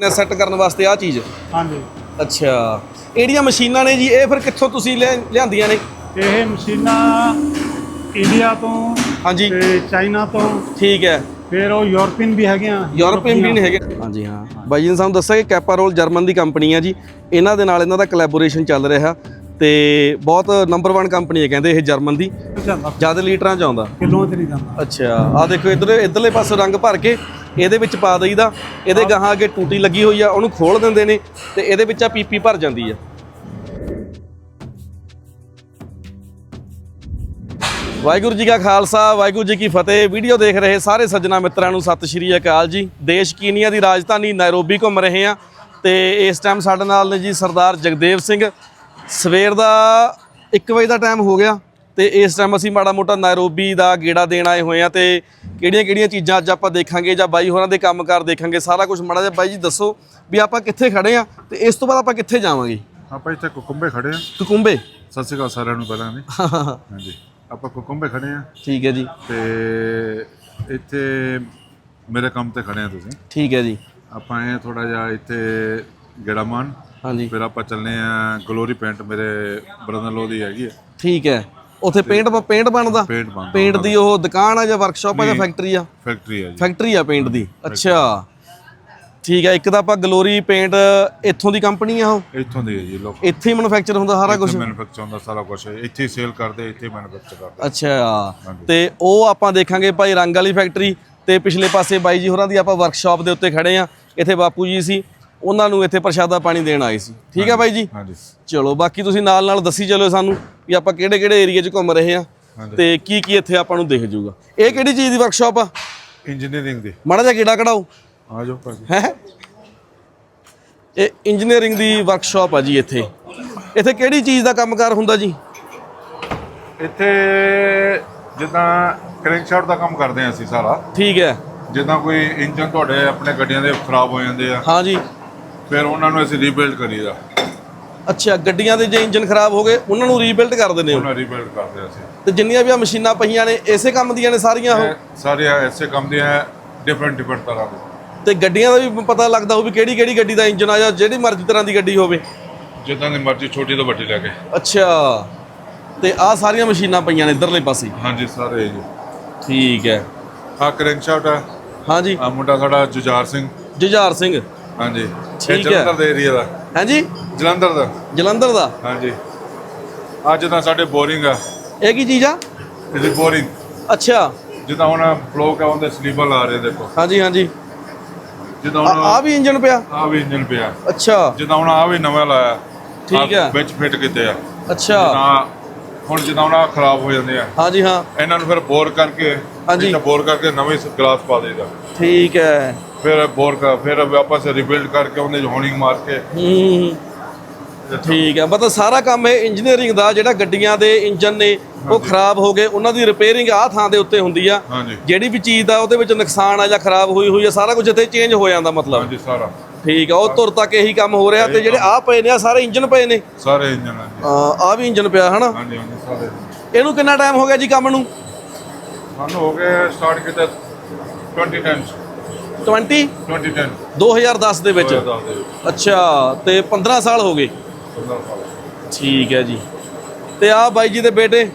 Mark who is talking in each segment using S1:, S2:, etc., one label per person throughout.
S1: ਨੇ ਸੈੱਟ ਕਰਨ ਵਾਸਤੇ ਆ ਚੀਜ਼?
S2: ਹਾਂਜੀ।
S1: ਅੱਛਾ। ਇਹੜੀਆਂ ਮਸ਼ੀਨਾਂ ਨੇ ਜੀ ਇਹ ਫਿਰ ਕਿੱਥੋਂ ਤੁਸੀਂ ਲਿਆ- ਲਿਆਂਦੀਆਂ ਨੇ?
S2: ਇਹ ਮਸ਼ੀਨਾਂ ਇੰਡੀਆ ਤੋਂ
S1: ਹਾਂਜੀ।
S2: ਤੇ ਚਾਈਨਾ ਤੋਂ।
S1: ਠੀਕ ਹੈ।
S2: ਫਿਰ ਉਹ ਯੂਰਪੀਅਨ ਵੀ ਹੈਗੀਆਂ।
S1: ਯੂਰਪੀਅਨ ਵੀ ਨਹੀਂ ਹੈਗੇ। ਹਾਂਜੀ ਹਾਂ। ਬਾਈ ਜੀ ਨੇ ਸਾਨੂੰ ਦੱਸਿਆ ਕਿ ਕੈਪਾਰੋਲ ਜਰਮਨ ਦੀ ਕੰਪਨੀ ਆ ਜੀ। ਇਹਨਾਂ ਦੇ ਨਾਲ ਇਹਨਾਂ ਦਾ ਕੋਲੈਬੋਰੇਸ਼ਨ ਚੱਲ ਰਿਹਾ ਤੇ ਬਹੁਤ ਨੰਬਰ 1 ਕੰਪਨੀ ਹੈ ਕਹਿੰਦੇ ਇਹ ਜਰਮਨ ਦੀ।
S2: ਜਾਂਦਾ?
S1: ਜ਼ਿਆਦਾ ਲੀਟਰਾਂ ਚ ਆਉਂਦਾ।
S2: ਕਿਲੋ ਤੇ ਨਹੀਂ ਜਾਂਦਾ।
S1: ਅੱਛਾ ਆ ਦੇਖੋ ਇਧਰ ਇਧਰਲੇ ਪਾਸੇ ਰੰਗ ਭਰ ਕੇ ਇਹਦੇ ਵਿੱਚ ਪਾ ਦਈਦਾ। ਇਹਦੇ ਗਾਹਾਂ ਅੱਗੇ ਟੂਟੀ ਲੱਗੀ ਹੋਈ ਆ ਉਹਨੂੰ ਖੋਲ ਦਿੰਦੇ ਨੇ ਤੇ ਇਹਦੇ ਵਿੱਚ ਆ ਪੀਪੀ ਭਰ ਜਾਂਦੀ ਆ। ਵਾਹਿਗੁਰੂ ਜੀ ਕਾ ਖਾਲਸਾ ਵਾਹਿਗੁਰੂ ਜੀ ਕੀ ਫਤਿਹ। ਵੀਡੀਓ ਦੇਖ ਰਹੇ ਸਾਰੇ ਸੱਜਣਾ ਮਿੱਤਰਾਂ ਨੂੰ ਸਤਿ ਸ਼੍ਰੀ ਅਕਾਲ ਜੀ। ਦੇਸ਼ ਕੀਨੀਆ ਦੀ ਰਾਜਧਾਨੀ ਨਾਇਰੋਬੀ ਘੁੰਮ ਰਹੇ ਆ ਤੇ ਇਸ ਟਾਈਮ ਸਾਡੇ ਨਾਲ ਨੇ ਜੀ ਸਰਦਾਰ ਜਗਦੇਵ ਸਿੰਘ। ਸਵੇਰ ਦਾ 1 ਵਜੇ ਦਾ ਟਾਈਮ ਹੋ ਗਿਆ। ਤੇ ਇਸ ਟਾਈਮ ਅਸੀਂ ਮਾੜਾ ਮੋਟਾ ਨਾਇਰੋਬੀ ਦਾ ਗੇੜਾ ਦੇਣ ਆਏ ਹੋਏ ਆ ਤੇ ਕਿਹੜੀਆਂ ਕਿਹੜੀਆਂ ਚੀਜ਼ਾਂ ਅੱਜ ਆਪਾਂ ਦੇਖਾਂਗੇ ਜਾਂ ਬਾਈ ਹੋਰਾਂ ਦੇ ਕੰਮਕਾਰ ਦੇਖਾਂਗੇ ਸਾਰਾ ਕੁਝ ਮਾੜਾ ਜਿਹਾ ਬਾਈ ਜੀ ਦੱਸੋ ਵੀ ਆਪਾਂ ਕਿੱਥੇ ਖੜੇ ਆ ਤੇ ਇਸ ਤੋਂ ਬਾਅਦ ਆਪਾਂ ਕਿੱਥੇ ਜਾਵਾਂਗੇ?
S3: ਆਪਾਂ ਇੱਥੇ ਕੁਕੁੰਬੇ ਖੜੇ ਆ
S1: ਕੁਕੁੰਬੇ?
S3: ਸਤਿ ਸ਼੍ਰੀ ਅਕਾਲ ਸਾਰਿਆਂ ਨੂੰ ਪਹਿਲਾਂ ਵੀ। ਹਾਂਜੀ। ਆਪਾਂ ਕੁਕੁੰਬੇ ਖੜੇ ਆ
S1: ਠੀਕ ਹੈ ਜੀ।
S3: ਤੇ ਇੱਥੇ ਮੇਰੇ ਕੰਮ ਤੇ ਖੜੇ ਆ ਤੁਸੀਂ।
S1: ਠੀਕ ਹੈ ਜੀ।
S3: ਆਪਾਂ ਇਹ ਥੋੜਾ ਜਿਹਾ ਇੱਥੇ ਗੇੜਾ ਮਾਰਨ।
S1: ਹਾਂਜੀ।
S3: ਫਿਰ ਆਪਾਂ ਚੱਲਨੇ ਆ ਗਲੋਰੀ ਪੇਂਟ ਮੇਰੇ ਬ੍ਰਦਰ ਲੋ ਦੀ ਹੈਗੀ ਆ
S1: ਠੀਕ ਹੈ। ਉੱਥੇ ਪੇਂਟ ਪੇਂਟ ਬਣਦਾ?
S3: ਪੇਂਟ
S1: ਦੀ ਉਹ ਦੁਕਾਨ ਆ ਜਾਂ ਵਰਕਸ਼ਾਪ ਆ ਜਾਂ ਫੈਕਟਰੀ ਆ?
S3: ਫੈਕਟਰੀ ਹੈ ਜੀ।
S1: ਫੈਕਟਰੀ ਆ ਪੇਂਟ ਦੀ? ਅੱਛਾ। ਠੀਕ ਹੈ ਇੱਕ ਤਾਂ ਆਪਾਂ ਗਲੋਰੀ ਪੇਂਟ ਇੱਥੋਂ ਦੀ ਕੰਪਨੀ ਆ ਉਹ?
S3: ਇੱਥੋਂ ਦੀ ਜੀ ਲੋਕ
S1: ਇੱਥੇ ਹੀ ਮੈਨੂਫੈਕਚਰ ਹੁੰਦਾ ਸਾਰਾ ਕੁਝ
S3: ਮੈਨੂਫੈਕਚਰ ਹੁੰਦਾ ਸਾਰਾ ਕੁਝ ਇੱਥੇ ਸੇਲ ਕਰਦੇ ਇੱਥੇ ਮੈਨੂਫੈਕਚਰ ਕਰਦੇ।
S1: ਅੱਛਾ। ਤੇ ਉਹ ਆਪਾਂ ਦੇਖਾਂਗੇ ਭਾਈ ਰੰਗ ਵਾਲੀ ਫੈਕਟਰੀ ਤੇ ਪਿਛਲੇ ਪਾਸੇ ਬਾਈ ਜੀ ਹੋਰਾਂ ਦੀ ਆਪਾਂ ਵਰਕਸ਼ਾਪ ਦੇ ਉੱਤੇ ਖੜੇ ਆ। ਇੱਥੇ ਬਾਪੂ ਜੀ ਸੀ। ਉਹਨਾਂ ਨੂੰ ਇੱਥੇ ਪ੍ਰਸ਼ਾਦਾ ਪਾਣੀ ਦੇਣ ਆਏ ਸੀ। ਠੀਕ ਹੈ ਬਾਈ ਜੀ?
S3: ਹਾਂਜੀ।
S1: ਚਲੋ ਬਾਕੀ ਤੁਸੀਂ ਨਾਲ ਨਾਲ ਦੱਸੀ ਚੱਲੋ ਸਾਨੂੰ ਵੀ ਆਪਾਂ ਕਿਹੜੇ ਕਿਹੜੇ ਏਰੀਆ 'ਚ ਘੁੰਮ ਰਹੇ ਆ ਤੇ ਕੀ ਕੀ ਇੱਥੇ ਆਪਾਂ ਨੂੰ ਦਿਖ ਜਾਊਗਾ। ਇਹ ਕਿਹੜੀ ਚੀਜ਼ ਦੀ ਵਰਕਸ਼ਾਪ ਆ?
S3: ਇੰਜੀਨੀਅਰਿੰਗ ਦੀ।
S1: ਮਾੜਾ ਜਿਹਾ ਕਿਹੜਾ ਕਢਾਓ।
S3: ਆ ਜਾਓ ਭਾਜੀ।
S1: ਹੈ? ਇਹ ਇੰਜੀਨੀਅਰਿੰਗ ਦੀ ਵਰਕਸ਼ਾਪ ਆ ਜੀ ਇੱਥੇ। ਇੱਥੇ ਕਿਹੜੀ ਚੀਜ਼ ਦਾ ਕੰਮਕਾਰ ਹੁੰਦਾ ਜੀ?
S3: ਇੱਥੇ ਜਿੱਦਾਂ ਕ੍ਰੈਂਕਸ਼ਾਫਟ ਦਾ ਕੰਮ ਕਰਦੇ ਆ ਅਸੀਂ ਸਾਰਾ।
S1: ਠੀਕ ਹੈ।
S3: ਜਿੱਦਾਂ ਕੋਈ ਇੰਜਨ ਤੁਹਾਡੇ ਆਪਣੇ ਗੱਡੀਆਂ ਦੇ ਖਰਾਬ ਹੋ ਜਾਂਦੇ ਆ।
S1: ਹਾਂ ਜੀ।
S3: ਫਿਰ ਉਹਨਾਂ ਨੂੰ ਅਸੀਂ ਰੀਬਿਲਡ ਕਰੀਦਾ।
S1: ਅੱਛਾ ਗੱਡੀਆਂ ਦੇ ਜੇ ਇੰਜਨ ਖਰਾਬ ਹੋ ਗਏ ਉਹਨਾਂ ਨੂੰ ਰੀਬਿਲਡ ਕਰ ਦਿੰਦੇ ਹੋ?
S3: ਉਹਨਾਂ ਰੀਬਿਲਡ ਕਰਦੇ ਅਸੀਂ।
S1: ਤੇ ਜਿੰਨੀਆਂ ਵੀ ਆ ਮਸ਼ੀਨਾਂ ਪਈਆਂ ਨੇ ਇਸੇ ਕੰਮ ਦੀਆਂ ਨੇ ਸਾਰੀਆਂ ਉਹ?
S3: ਸਾਰੇ ਐਸੇ ਕੰਮ ਦੀਆਂ ਡਿਫਰੈਂਟ ਡਿਫਰੈਂਟ ਤਰ੍ਹਾਂ ਦੇ।
S1: ਤੇ ਗੱਡੀਆਂ ਦਾ ਵੀ ਪਤਾ ਲੱਗਦਾ ਹੋਊ ਵੀ ਕਿਹੜੀ ਕਿਹੜੀ ਗੱਡੀ ਦਾ ਇੰਜਨ ਆ ਜਾਂ ਜਿਹੜੀ ਮਰਜ਼ੀ ਤਰ੍ਹਾਂ ਦੀ ਗੱਡੀ ਹੋਵੇ।
S3: ਜਿੱਦਾਂ ਦੀ ਮਰਜ਼ੀ ਛੋਟੀ ਤੋਂ ਵੱਡੀ ਲੈ ਕੇ।
S1: ਅੱਛਾ ਤੇ ਆਹ ਸਾਰੀਆਂ ਮਸ਼ੀਨਾਂ ਪਈਆਂ ਨੇ ਇਧਰਲੇ ਪਾਸੇ।
S3: ਹਾਂਜੀ ਸਾਰੇ ਜੀ।
S1: ਠੀਕ ਹੈ।
S3: ਆ ਕ੍ਰੈਂਕਸ਼ਾਫਟ ਆ।
S1: ਹਾਂ ਜੀ
S3: ਆ ਮੁੰਡਾ ਸਾਡਾ ਜੁਝਾਰ ਸਿੰਘ।
S1: ਜੁਝਾਰ ਸਿੰਘ।
S3: ਹਾਂਜੀ।
S1: ਠੀਕ
S3: ਇਹ
S1: ਹੈ।
S3: ਜਲੰਧਰ ਦੇ ਏਰੀਆ ਜਲੰਧਰ ਦਾ।
S1: ਜਲੰਧਰ ਦਾ?
S3: ਹਾਂਜੀ। ਆ ਜਿੱਦਾਂ ਸਾਡੇ ਬੋਰਿੰਗ ਆ।
S1: ਇਹ ਕੀ ਚੀਜ਼ ਆ?
S3: ਇਹਦੀ ਬੋਰਿੰਗ
S1: ਅੱਛਾ।
S3: ਜਿੱਦਾਂ ਹੁਣ ਬਲੌਕ ਆ ਉਹਦੇ ਸਲੀਪਰ ਲਾ ਰਹੇ ਦੇਖੋ।
S1: ਹਾਂਜੀ ਹਾਂਜੀ।
S3: ਜਿੱਦਾਂ ਹੁਣ
S1: ਆ ਵੀ ਇੰਜਨ ਪਿਆ?
S3: ਆ ਵੀ ਇੰਜਨ ਪਿਆ।
S1: ਅੱਛਾ।
S3: ਜਿੱਦਾਂ ਹੁਣ ਆ ਵੀ ਨਵਾਂ ਲਾਇਆ।
S1: ਠੀਕ ਹੈ।
S3: ਵਿੱਚ ਫਿੱਟ ਕੀਤੇ ਆ।
S1: ਅੱਛਾ।
S3: ਤਾਂ ਹੁਣ ਜਿੱਦਾਂ ਆਹ ਖਰਾਬ ਹੋ ਜਾਂਦੇ ਆ।
S1: ਹਾਂਜੀ ਹਾਂ।
S3: ਇਹਨਾਂ ਨੂੰ ਫਿਰ ਬੋਰ ਕਰਕੇ
S1: ਹਾਂਜੀ।
S3: ਬੋਰ ਕਰਕੇ ਨਵੇਂ ਗਲਾਸ ਪਾ ਦੇਈਦਾ।
S1: ਠੀਕ ਹੈ।
S3: ਫਿਰ ਬੋਰ ਕਰ ਫਿਰ ਵਾਪਸ ਰਿਬਿਲਡ ਕਰਕੇ ਉਹਨੇ ਹੋਣਿੰਗ ਮਾਰ ਕੇ
S1: ਠੀਕ ਹੈ ਮਤਲਬ ਸਾਰਾ ਕੰਮ ਇਹ ਇੰਜੀਨੀਅਰਿੰਗ ਦਾ ਜਿਹੜਾ ਗੱਡੀਆਂ ਦੇ ਇੰਜਨ ਨੇ ਉਹ ਖਰਾਬ ਹੋ ਗਏ ਉਹਨਾਂ ਦੀ ਰਿਪੇਅਰਿੰਗ ਆਹ ਥਾਂ ਦੇ ਉੱਤੇ ਹੁੰਦੀ ਆ।
S3: ਹਾਂਜੀ।
S1: ਜਿਹੜੀ ਵੀ ਚੀਜ਼ ਦਾ ਉਹਦੇ ਵਿੱਚ ਨੁਕਸਾਨ ਆ ਜਾਂ ਖਰਾਬ ਹੋਈ ਹੋਈ ਆ ਸਾਰਾ ਕੁਝ ਇੱਥੇ ਚੇਂਜ ਹੋ ਜਾਂਦਾ ਮਤਲਬ।
S3: ਹਾਂਜੀ ਸਾਰਾ।
S1: ਠੀਕ ਆ ਉਹ ਤੁਰ ਤੱਕ ਇਹੀ ਕੰਮ ਹੋ ਰਿਹਾ ਤੇ ਜਿਹੜੇ ਆ ਪਏ ਨੇ ਆ ਸਾਰੇ ਇੰਜਨ ਪਏ ਨੇ।
S3: ਸਾਰੇ ਇੰਜਨ ਹਾਂਜੀ।
S1: ਆ ਵੀ ਇੰਜਨ ਪਿਆ ਹਨਾ?
S3: ਹਾਂਜੀ ਹਾਂਜੀ ਸਾਰੇ
S1: ਇਹਨੂੰ ਕਿੰਨਾ ਟਾਈਮ ਹੋ ਗਿਆ ਜੀ ਕੰਮ ਨੂੰ?
S3: ਸਾਨੂੰ ਹੋ ਗਏ ਸਟਾਰਟ ਕੀਤਾ 2010
S1: 20
S3: 2010
S1: 2010 ਦੇ ਵਿੱਚ?
S3: 2010 ਦੇ ਵਿੱਚ।
S1: ਅੱਛਾ ਤੇ 15 ਸਾਲ ਹੋ ਗਏ।
S3: 15 ਸਾਲ।
S1: ਠੀਕ ਹੈ ਜੀ। ਤੇ ਆ ਬਾਈ ਜੀ ਦੇ ਬੇਟੇ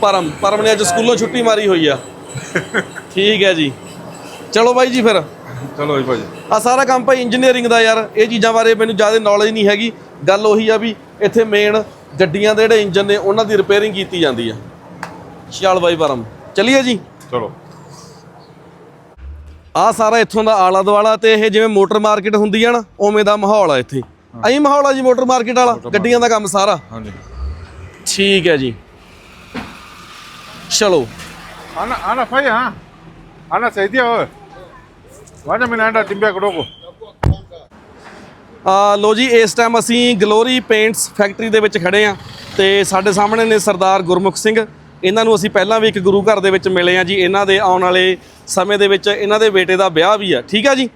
S1: ਪਰਮ ਪਰਮ ਨੇ ਅੱਜ ਸਕੂਲੋਂ ਛੁੱਟੀ ਮਾਰੀ ਹੋਈ ਆ। ਠੀਕ ਹੈ ਜੀ। ਚਲੋ ਬਾਈ ਜੀ ਫਿਰ।
S3: ਚਲੋ ਜੀ ਭਾਜੀ।
S1: ਆ ਸਾਰਾ ਕੰਮ ਭਾਈ ਇੰਜੀਨੀਅਰਿੰਗ ਦਾ ਯਾਰ। ਇਹ ਚੀਜ਼ਾਂ ਬਾਰੇ ਮੈਨੂੰ ਜ਼ਿਆਦਾ ਨੌਲੇਜ ਨਹੀਂ ਹੈਗੀ। ਗੱਲ ਉਹੀ ਆ ਵੀ ਇੱਥੇ ਮੇਨ ਗੱਡੀਆਂ ਦੇ ਜਿਹੜੇ ਇੰਜਨ ਨੇ ਉਹਨਾਂ ਦੀ ਰਿਪੇਅਰਿੰਗ ਕੀਤੀ ਜਾਂਦੀ ਆ। ਚੱਲ ਬਾਈ ਪਰਮ। ਚਲਿਏ ਜੀ।
S3: ਚਲੋ।
S1: ਆ ਸਾਰਾ ਇੱਥੋਂ ਦਾ ਆਲਾ ਦੁਆਲਾ ਤੇ ਇਹ ਜਿਵੇਂ ਮੋਟਰ ਮਾਰਕੀਟ ਹੁੰਦੀ ਆ ਨਾ ਉਵੇਂ ਦਾ ਮਾਹੌਲ ਆ ਇੱਥੇ। ਐਂ ਮਾਹੌਲ ਆ ਜੀ ਮੋਟਰ ਮਾਰਕੀਟ ਵਾਲਾ ਗੱਡੀਆਂ ਦਾ ਕੰਮ ਸਾਰਾ।
S3: ਹਾਂਜੀ।
S1: ਠੀਕ ਹੈ ਜੀ। ਚਲੋ।
S3: ana faya, ha? Ana saidia wewe. Wacha mimi naenda timbia kidogo.
S1: ਆ ਲੋ ਜੀ ਇਸ ਟਾਈਮ ਅਸੀਂ ਗਲੋਰੀ ਪੇਂਟਸ ਫੈਕਟਰੀ ਦੇ ਵਿੱਚ ਖੜੇ ਆ ਤੇ ਸਾਡੇ ਸਾਹਮਣੇ ਨੇ ਸਰਦਾਰ ਗੁਰਮੁਖ ਸਿੰਘ। ਇਹਨਾਂ ਨੂੰ ਅਸੀਂ ਪਹਿਲਾਂ ਵੀ ਇੱਕ ਗੁਰੂ ਘਰ ਦੇ ਵਿੱਚ ਮਿਲੇ ਆ ਜੀ। ਇਹਨਾਂ ਦੇ ਆਉਣ ਵਾਲੇ ਸਮੇਂ ਦੇ ਵਿੱਚ ਇਹਨਾਂ ਦੇ ਬੇਟੇ ਦਾ ਵਿਆਹ ਵੀ ਆ। ਠੀਕ ਆ ਜੀ?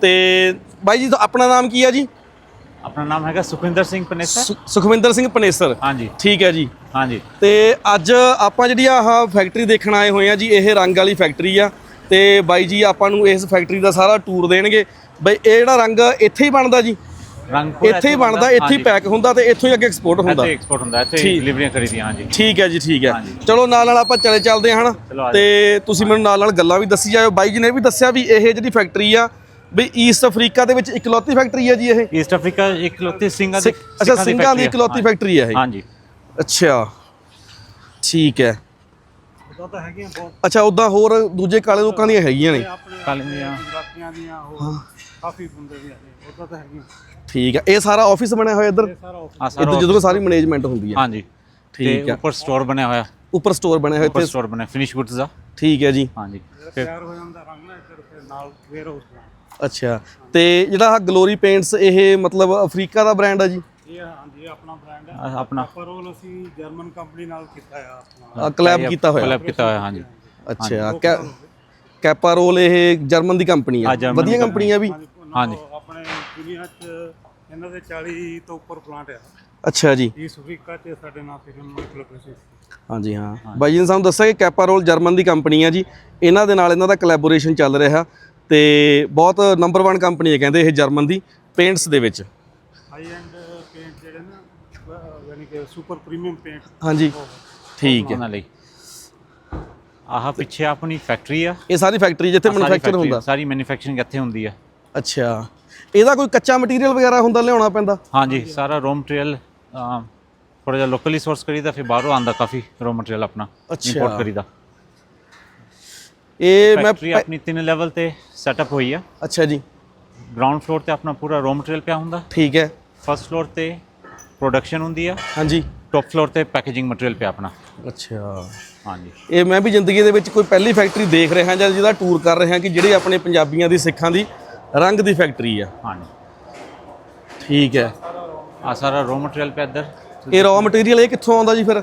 S1: ਤੇ ਬਾਈ ਜੀ ਆਪਣਾ ਨਾਮ ਕੀ ਆ ਜੀ?
S2: ਆਪਣਾ ਨਾਮ ਹੈਗਾ ਸੁਖਵਿੰਦਰ ਸਿੰਘ ਪਨੇਸਰ।
S1: ਸੁਖਵਿੰਦਰ ਸਿੰਘ ਪਨੇਸਰ।
S2: ਹਾਂਜੀ।
S1: ਠੀਕ ਹੈ ਜੀ।
S2: ਹਾਂਜੀ।
S1: ਤੇ ਅੱਜ ਆਪਾਂ ਜਿਹੜੀ ਆਹ ਫੈਕਟਰੀ ਦੇਖਣ ਆਏ ਹੋਏ ਆ ਜੀ ਇਹ ਰੰਗ ਵਾਲੀ ਫੈਕਟਰੀ ਆ। ਤੇ ਬਾਈ ਜੀ ਆਪਾਂ ਨੂੰ ਇਸ ਫੈਕਟਰੀ ਦਾ ਸਾਰਾ ਟੂਰ ਦੇਣਗੇ। ਬਈ ਇਹ ਜਿਹੜਾ ਰੰਗ ਇੱਥੇ ਹੀ ਬਣਦਾ ਜੀ? ਇੱਥੇ ਹੀ ਬਣਦਾ ਇੱਥੇ ਹੀ ਪੈਕ ਹੁੰਦਾ ਤੇ ਇੱਥੋਂ ਹੀ ਅੱਗੇ ਐਕਸਪੋਰਟ ਹੁੰਦਾ।
S2: ਇੱਥੇ ਐਕਸਪੋਰਟ ਹੁੰਦਾ ਇੱਥੇ। ਡਿਲੀਵਰੀਆਂ ਕਰੀਦੀਆਂ ਹਾਂਜੀ।
S1: ਠੀਕ ਹੈ ਜੀ ਠੀਕ ਹੈ। ਚਲੋ ਨਾਲ ਨਾਲ ਆਪਾਂ ਚਲੇ ਚੱਲਦੇ ਹਾਂ ਤੇ ਤੁਸੀਂ ਮੈਨੂੰ ਨਾਲ ਨਾਲ ਗੱਲਾਂ ਵੀ ਦੱਸੀ ਜਾਇਓ। ਬਾਈ ਜੀ ਨੇ ਵੀ ਦੱਸਿਆ ਵੀ ਇਹ ਜਿਹੜੀ ਫੈਕਟਰੀ ਆ ਵੀ ਈਸਟ ਅਫਰੀਕਾ ਦੇ ਵਿੱਚ ਇਕਲੌਤੀ ਫੈਕਟਰੀ ਹੈ ਜੀ ਇਹ?
S2: ਈਸਟ ਅਫਰੀਕਾ ਇਕਲੌਤੀ ਸਿੰਘਾਂ ਦੀ
S1: ਅੱਛਾ ਸਿੰਘਾਂ ਦੀ। ਇਕਲੌਤੀ ਫੈਕਟਰੀ ਹੈ ਇਹ।
S2: ਹਾਂਜੀ।
S1: ਅੱਛਾ। ਠੀਕ ਹੈ।
S2: ਉਦੋਂ ਤਾਂ ਹੈਗੀਆਂ ਬਹੁਤ।
S1: ਅੱਛਾ ਉਦਾਂ ਹੋਰ ਦੂਜੇ ਕਾਲੇ ਲੋਕਾਂ ਦੀਆਂ ਹੈਗੀਆਂ ਨੇ।
S2: ਕਾਲੇ ਦੀਆਂ।
S4: ਗੁਜਰਾਤੀਆਂ ਦੀਆਂ ਹੋਰ ਕਾਫੀ ਬੰਦੇ ਵੀ ਹੈਗੇ ਉਦਾਂ ਤਾਂ ਹੈਗੀਆਂ।
S1: ਠੀਕ ਹੈ। ਇਹ ਸਾਰਾ ਆਫਿਸ ਬਣਿਆ ਹੋਇਆ ਇੱਧਰ?
S4: ਸਾਰਾ
S2: ਆ
S1: ਇੱਧਰ ਜਦੋਂ ਸਾਰੀ ਮੈਨੇਜਮੈਂਟ ਹੁੰਦੀ ਹੈ।
S2: ਹਾਂਜੀ।
S1: ਠੀਕ ਹੈ।
S2: ਉੱਪਰ ਸਟੋਰ ਬਣਿਆ ਹੋਇਆ।
S1: ਉੱਪਰ ਸਟੋਰ ਬਣਿਆ ਹੋਇਆ ਇੱਥੇ।
S2: ਸਟੋਰ ਬਣਿਆ। ਫਿਨਿਸ਼ ਗੁੱਡਸ ਦਾ।
S1: ਠੀਕ ਹੈ ਜੀ।
S2: ਹਾਂਜੀ। ਫਿਰ
S4: ਤਿਆਰ ਹੋ ਜਾਂਦਾ ਰੰਗ ਨਾ ਇੱਧਰ ਫਿਰ ਨਾਲ ਵੇਅਰ ਹਾਊਸ
S1: ਅੱਛਾ। ਤੇ ਜਿਹੜਾ ਆਹ ਗਲੋਰੀ ਪੇਂਟਸ ਇਹ ਮਤਲਬ ਅਫਰੀਕਾ ਦਾ ਬ੍ਰਾਂਡ ਆ ਜੀ?
S4: ਇਹ ਹਾਂਜੀ ਇਹ ਆਪਣਾ ਬ੍ਰਾਂਡ ਹੈ
S2: ਆ- ਆਪਣਾ।
S4: ਪਰੋਲ ਅਸੀਂ ਜਰਮਨ ਕੰਪਨੀ ਨਾਲ ਕੀਤਾ ਆ ਆਪਣਾ।
S1: ਕਲੈਬ ਕੀਤਾ ਹੋਇਆ।
S2: ਕੋਲੈਬ ਕੀਤਾ ਹੋਇਆ ਹਾਂਜੀ।
S1: ਅੱਛਾ ਕੈਪਾਰੋਲ ਇਹ ਜਰਮਨ ਦੀ ਕੰਪਨੀ ਆ। ਵਧੀਆ ਕੰਪਨੀ ਆ। ਵੀ?
S2: ਹਾਂਜੀ।
S4: ਦੁਨੀਆ 'ਚ ਇਹਨਾਂ ਦੇ 40 ਤੋਂ ਉੱਪਰ ਪਲਾਂਟ ਆ।
S1: ਅੱਛਾ ਜੀ।
S4: ਇਸ ਅਫਰੀਕਾ 'ਚ ਸਾਡੇ ਨਾਲ ਫਿਰ ਮਲਟੀਪਲ
S1: ਹਾਂਜੀ ਹਾਂ। ਬਾਈ ਜੀ ਨੇ ਸਾਨੂੰ ਦੱਸਿਆ ਕਿ ਕੈਪਾਰੋਲ ਜਰਮਨ ਦੀ ਕੰਪਨੀ ਆ ਜੀ। ਇਹਨਾਂ ਦੇ ਨਾਲ ਇਹਨਾਂ ਦਾ ਕੋਲੈਬੋਰੇਸ਼ਨ ਚੱਲ ਰਿਹਾ ਤੇ ਬਹੁਤ ਨੰਬਰ 1 ਕੰਪਨੀ ਹੈ ਕਹਿੰਦੇ ਇਹ ਜਰਮਨ ਦੀ ਪੇਂਟਸ ਦੇ ਵਿੱਚ।
S4: ਹਾਈ ਐਂਡ ਪੇਂਟ ਜਿਹੜੇ ਨਾ ਯਾਨੀ ਕਿ ਸੁਪਰ ਪ੍ਰੀਮੀਅਮ ਪੇਂਟ
S1: ਹਾਂਜੀ। ਠੀਕ ਹੈ।
S2: ਉਹਨਾਂ ਲਈ। ਆਹ ਪਿੱਛੇ ਆਪਣੀ ਫੈਕਟਰੀ ਆ।
S1: ਇਹ ਸਾਰੀ ਫੈਕਟਰੀ ਜਿੱਥੇ ਮੈਨੂਫੈਕਚਰ ਹੁੰਦਾ।
S2: ਸਾਰੀ ਮੈਨੂਫੈਕਚਰਿੰਗ ਇੱਥੇ ਹੁੰਦੀ ਆ।
S1: ਅੱਛਾ। ਇਹਦਾ ਕੋਈ ਕੱਚਾ ਮਟੀਰੀਅਲ ਵਗੈਰਾ ਹੁੰਦਾ ਲਿਆਉਣਾ ਪੈਂਦਾ?
S2: ਹਾਂਜੀ ਸਾਰਾ ਰੋ ਮਟੀਰੀਅਲ ਥੋੜਾ ਜਿਹਾ ਲੋਕਲੀ ਸੋਰਸ ਕਰੀਦਾ ਫਿਰ ਬਾਹਰੋਂ ਆਂਦਾ ਕਾਫੀ ਰੋ ਮਟੀਰੀਅਲ ਆਪਣਾ। ਇੰਪੋਰਟ ਕਰੀਦਾ।
S1: ਇਹ ਮੈਂ
S2: ਆਪਣੀ ਤਿੰਨ ਲੈਵਲ ਤੇ ਸੈਟਅਪ ਹੋਈ ਆ।
S1: ਅੱਛਾ ਜੀ।
S2: ਗਰਾਊਂਡ ਫਲੋਰ ਤੇ ਆਪਣਾ ਪੂਰਾ ਰੋ ਮਟੀਰੀਅਲ ਪਿਆ ਹੁੰਦਾ।
S1: ਠੀਕ ਹੈ।
S2: ਫਸਟ ਫਲੋਰ ਤੇ ਪ੍ਰੋਡਕਸ਼ਨ ਹੁੰਦੀ ਆ।
S1: ਹਾਂਜੀ।
S2: ਟੌਪ ਫਲੋਰ ਤੇ ਪੈਕੇਜਿੰਗ ਮਟੀਰੀਅਲ ਪਿਆ ਆਪਣਾ।
S1: ਅੱਛਾ।
S2: ਹਾਂਜੀ।
S1: ਇਹ ਮੈਂ ਵੀ ਜ਼ਿੰਦਗੀ ਦੇ ਵਿੱਚ ਕੋਈ ਪਹਿਲੀ ਫੈਕਟਰੀ ਦੇਖ ਰਿਹਾ ਜਾਂ ਜਿਹਦਾ ਟੂਰ ਕਰ ਰਿਹਾ ਕਿ ਜਿਹੜੀ ਆਪਣੇ ਪੰਜਾਬੀਆਂ ਦੀ ਸਿੱਖਾਂ ਦੀ ਰੰਗ ਦੀ ਫੈਕਟਰੀ ਆ।
S2: ਹਾਂਜੀ।
S1: ਠੀਕ ਹੈ।
S2: ਆ ਸਾਰਾ ਰੋ ਮਟੀਰੀਅਲ ਪਿਆ ਇੱਧਰ।
S1: ਇਹ ਰॉ ਮਟੀਰੀਅਲ ਇਹ ਕਿੱਥੋਂ ਆਉਂਦਾ ਜੀ ਫਿਰ?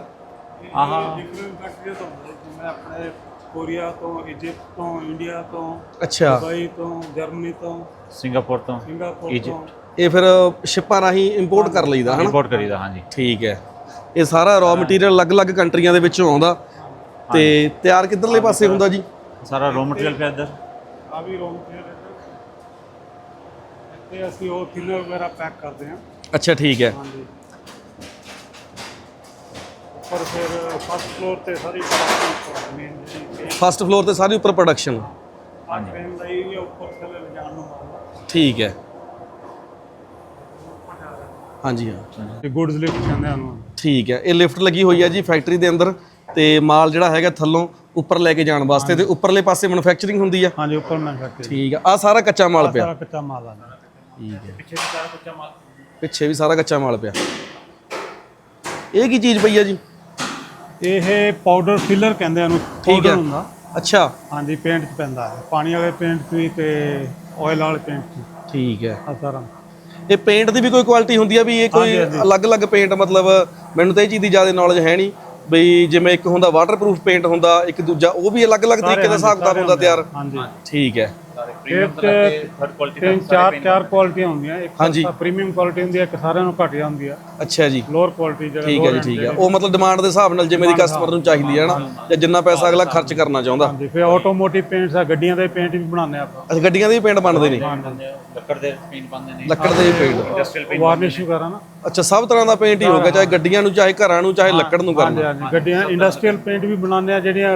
S2: ਆਹ।
S4: ਡਿਫਰੈਂਟ ਤੋਂ ਆਪਣੇ ਕੋਰੀਆ ਤੋਂ ਇਜਿਪਟ ਤੋਂ ਇੰਡੀਆ ਤੋਂ
S1: ਅੱਛਾ।
S4: ਦੁਬਈ ਤੋਂ। ਜਰਮਨੀ ਤੋਂ
S2: ਸਿੰਗਾਪੁਰ ਤੋਂ
S4: ਸਿੰਗਾਪੁਰ ਤੋਂ।
S2: Egypt।
S1: ਇਹ ਫਿਰ ਸ਼ਿਪਾਂ ਰਾਹੀਂ ਇੰਪੋਰਟ ਕਰ ਲਈਦਾ ਹਨਾ?
S2: ਇੰਪੋਰਟ ਕਰੀਦਾ ਹਾਂਜੀ।
S1: ਠੀਕ ਹੈ। ਇਹ ਸਾਰਾ ਰॉ ਮਟੀਰੀਅਲ ਅਲੱਗ-ਅਲੱਗ ਕੰਟਰੀਆਂ ਦੇ ਵਿੱਚੋਂ ਆਉਂਦਾ। ਤੇ ਤਿਆਰ ਕਿੱਧਰਲੇ ਪਾਸੇ ਹੁੰਦਾ ਜੀ?
S2: ਸਾਰਾ ਰੋ ਮਟੀਰੀਅਲ ਪਿਆ ਇੱਧਰ।
S4: ਆ ਵੀ ਰੋਮ ਕਲੀਅਰ ਇੱਥੇ ਅਸੀਂ ਉਹ ਥਿਨਰ ਵਗੈਰਾ ਪੈਕ ਕਰਦੇ ਹਾਂ।
S1: ਅੱਛਾ ਠੀਕ ਹੈ।
S4: ਹਾਂਜੀ। ਉੱਪਰ ਫਿਰ ਫਸਟ ਫਲੋਰ ਤੇ ਸਾਰੀ ਪ੍ਰੋਡਕਸ਼ਨ ਮੇਨ ਜਿਹੜੀ
S1: ਫਸਟ ਫਲੋਰ ਤੇ ਸਾਰੀ ਉੱਪਰ ਪ੍ਰੋਡਕਸ਼ਨ
S4: ਹਾਂਜੀ ਪੇਨ ਦਾ ਏਰੀਆ ਉੱਪਰ ਥੱਲੇ ਲਿਜਾਣ ਨੂੰ ਆਉਂਦਾ
S1: ਠੀਕ ਹੈ। ਹਾਂਜੀ ਹਾਂ।
S4: ਤੇ ਗੁੱਡਸ ਲਿਫਟ ਕਹਿੰਦੇ ਹਨ
S1: ਠੀਕ ਹੈ। ਇਹ ਲਿਫਟ ਲੱਗੀ ਹੋਈ ਹੈ ਜੀ ਫੈਕਟਰੀ ਦੇ ਅੰਦਰ ਤੇ ਮਾਲ ਜਿਹੜਾ ਹੈਗਾ ਥੱਲੋਂ ਉੱਪਰ ਲੈ ਕੇ ਜਾਣ ਵਾਸਤੇ ਤੇ ਉੱਪਰਲੇ ਪਾਸੇ ਮੈਨੂਫੈਕਚਰਿੰਗ ਹੁੰਦੀ ਆ।
S4: ਹਾਂਜੀ ਉੱਪਰ ਮੈਨੂਫੈਕਚਰਿੰਗ
S1: ਠੀਕ ਆ ਆ ਸਾਰਾ ਕੱਚਾ ਮਾਲ ਪਿਆ।
S4: ਸਾਰਾ ਕੱਚਾ ਮਾਲ ਆਉਂਦਾ
S1: ਠੀਕ ਹੈ।
S2: ਪਿੱਛੇ ਸਾਰਾ ਕੱਚਾ ਮਾਲ
S1: ਪਿੱਛੇ ਵੀ ਸਾਰਾ ਕੱਚਾ ਮਾਲ ਪਿਆ। ਇਹ ਕੀ ਚੀਜ਼ ਪਈ ਆ ਜੀ?
S4: ਇਹ ਪਾਊਡਰ ਫਿਲਰ ਕਹਿੰਦੇ ਹਨ
S1: ਠੀਕ ਹੈ।
S4: ਪਾਊਡਰ ਹੁੰਦਾ।
S1: ਅੱਛਾ।
S4: ਹਾਂਜੀ ਪੇਂਟ 'ਚ ਪੈਂਦਾ ਹੈ ਪਾਣੀ ਵਾਲੇ ਪੇਂਟ 'ਚ ਵੀ ਤੇ ਆਇਲ ਵਾਲੇ ਪੇਂਟ 'ਚ।
S1: ਠੀਕ ਹੈ।
S4: ਆ ਸਾਰਾ।
S1: ਇਹ ਪੇਂਟ ਦੀ ਵੀ ਕੋਈ ਕੁਆਲਿਟੀ ਹੁੰਦੀ ਆ ਵੀ ਇਹ ਕੋਈ। ਅਲੱਗ-ਅਲੱਗ ਪੇਂਟ ਮਤਲਬ ਮੈਨੂੰ ਤਾਂ ਇਹ ਚੀਜ਼ ਦੀ ਜ਼ਿਆਦਾ ਨੌਲੇਜ ਹੈ ਨਹੀਂ ਬਈ ਜਿਵੇਂ ਇੱਕ ਹੁੰਦਾ ਵਾਟਰਪ੍ਰੂਫ ਪੇਂਟ ਹੁੰਦਾ ਇੱਕ ਦੂਜਾ ਉਹ ਵੀ ਅਲੱਗ-ਅਲੱਗ ਤਰੀਕੇ ਦਾ ਹਿਸਾਬ ਕਿਤਾਬ ਹੁੰਦਾ ਤਿਆਰ।
S4: ਹਾਂਜੀ।
S1: ਠੀਕ ਹੈ।
S2: ਪ੍ਰੀਮੀਅਮ ਤੋਂ ਲੈ ਕੇ ਥਰਡ ਕੁਆਲਿਟੀ
S4: ਤਿੰਨ ਚਾਰ ਚਾਰ ਕੁਆਲਿਟੀਆਂ ਹੁੰਦੀਆਂ। ਇੱਕ
S1: ਹਾਂਜੀ।
S4: ਪ੍ਰੀਮੀਅਮ ਕੁਆਲਿਟੀ ਹੁੰਦੀ ਹੈ ਇੱਕ ਸਾਰਿਆਂ ਨੂੰ ਘਟੀਆ ਹੁੰਦੀ ਹੈ
S1: ਅੱਛਾ ਜੀ।
S4: ਲੋਅਰ ਕੁਆਲਿਟੀ ਜਿਹੜਾ
S1: ਠੀਕ ਹੈ ਜੀ ਠੀਕ ਹੈ। ਉਹ ਮਤਲਬ ਡਿਮਾਂਡ ਦੇ ਹਿਸਾਬ ਨਾਲ ਜਿਵੇਂ ਦੀ ਕਸਟਮਰ ਨੂੰ ਚਾਹੀਦੀ ਹੈ ਨਾ ਜਾਂ ਜਿੰਨਾ ਪੈਸਾ ਅਗਲਾ ਖਰਚ ਕਰਨਾ ਚਾਹੁੰਦਾ।
S4: ਹਾਂਜੀ ਫਿਰ ਆਟੋਮੋਟਿਵ ਪੇਂਟਸ ਆ ਗੱਡੀਆਂ ਦੇ ਪੇਂਟ ਵੀ ਬਣਾਉਂਦੇ ਆਪਾਂ।
S1: ਅੱਛਾ ਗੱਡੀਆਂ ਦੇ ਵੀ ਪੇਂਟ ਬਣਦੇ ਨੇ?
S2: ਲੱਕੜ ਦੇ ਪੇਂਟ ਪਾਉਂਦੇ ਨੇ।
S1: ਲੱਕੜ ਦੇ ਵੀ ਪੇਂਟ
S2: ਇੰਡਸਟਰੀਅਲ ਪੇਂਟ
S4: ਵਾਰਨਿਸ਼ ਵਗੈਰਾ ਨਾ।
S1: ਅੱਛਾ ਸਭ ਤਰ੍ਹਾਂ ਦਾ ਪੇਂਟ ਹੀ ਹੋਗਾ ਚਾਹੇ ਗੱਡੀਆਂ ਨੂੰ ਚਾਹੇ ਘਰਾਂ ਨੂੰ ਚਾਹੇ ਲੱਕੜ ਨੂੰ
S4: ਹਾਂਜੀ
S1: ਕਰਨਾ।
S4: ਹਾਂਜੀ ਗੱਡੀਆਂ ਇੰਡਸਟਰੀਅਲ ਪੇਂਟ ਵੀ ਬਣਾਉਂਦੇ ਆ ਜਿਹੜੀਆਂ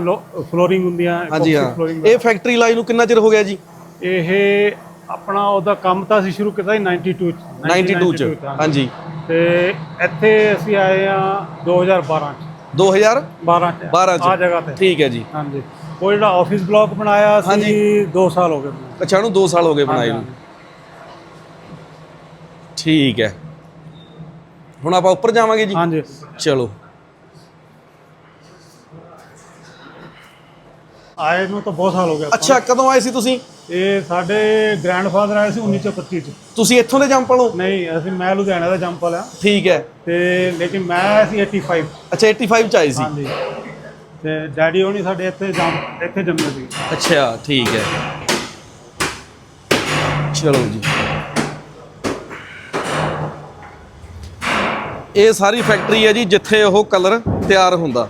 S4: ਫਲੋਰਿੰਗ ਹੁੰਦੀਆਂ
S1: ਹਾਂਜੀ ਹਾਂ। ਇਹ ਫੈਕਟਰੀ ਲਾਈਨ ਨੂੰ ਕਿੰਨਾ ਚਿਰ ਹੋ ਗਿਆ ਜੀ?
S4: ਇਹ ਆਪਣਾ ਉਹਦਾ ਕੰਮ ਤਾਂ ਅਸੀਂ ਸ਼ੁਰੂ ਕੀਤਾ ਸੀ 92 ਚ।
S1: 92 ਚ। ਹਾਂਜੀ।
S4: ਤੇ ਇੱਥੇ ਅਸੀਂ ਆਏ ਆ 2012 ਚ।
S1: 2012
S4: 12 ਚ।
S1: 12 ਚ।
S4: ਆ ਜਗ੍ਹਾ ਤੇ।
S1: ਠੀਕ ਹੈ ਜੀ।
S4: ਹਾਂਜੀ। ਉਹ ਜਿਹੜਾ ਆਫਿਸ ਬਲਾਕ ਬਣਾਇਆ ਸੀ 2 ਸਾਲ ਹੋ ਗਏ।
S1: ਅੱਛਾ ਨੂੰ 2 ਸਾਲ ਹੋ ਗਏ ਬਣਾਏ ਨੂੰ। ਠੀਕ ਹੈ। ਹੁਣ ਆਪਾਂ ਉੱਪਰ ਜਾਵਾਂਗੇ ਜੀ?
S4: ਹਾਂਜੀ।
S1: ਚਲੋ।
S4: ਆਏ ਨੂੰ ਤਾਂ ਬਹੁਤ ਸਾਲ ਹੋ ਗਏ
S1: ਅੱਛਾ ਕਦੋਂ ਆਏ ਸੀ ਤੁਸੀਂ।
S4: ਇਹ ਸਾਡੇ ਗ੍ਰੈਂਡਫਾਦਰ ਆਏ ਸੀ 1925 ਚ।
S1: ਤੁਸੀਂ ਇੱਥੋਂ ਦੇ ਜੰਪਲ ਹੋ?
S4: ਨਹੀਂ ਅਸੀਂ ਮੈਂ ਲੁਧਿਆਣਾ ਦਾ ਜੰਪਲ ਆ
S1: ਠੀਕ ਹੈ।
S4: ਤੇ ਲੇਕਿਨ ਮੈਂ ਸੀ 85
S1: ਅੱਛਾ 85 ਚ ਆਏ ਸੀ।
S4: ਹਾਂਜੀ। ਤੇ ਡੈਡੀ ਹੋਣੀ ਸਾਡੇ ਇੱਥੇ ਜੰਮ ਇੱਥੇ ਜੰਮੇ ਸੀ।
S1: ਅੱਛਾ ਠੀਕ ਹੈ। ਚਲੋ ਜੀ। ਇਹ ਸਾਰੀ ਫੈਕਟਰੀ ਹੈ ਜੀ ਜਿੱਥੇ ਉਹ ਕਲਰ ਤਿਆਰ ਹੁੰਦਾ।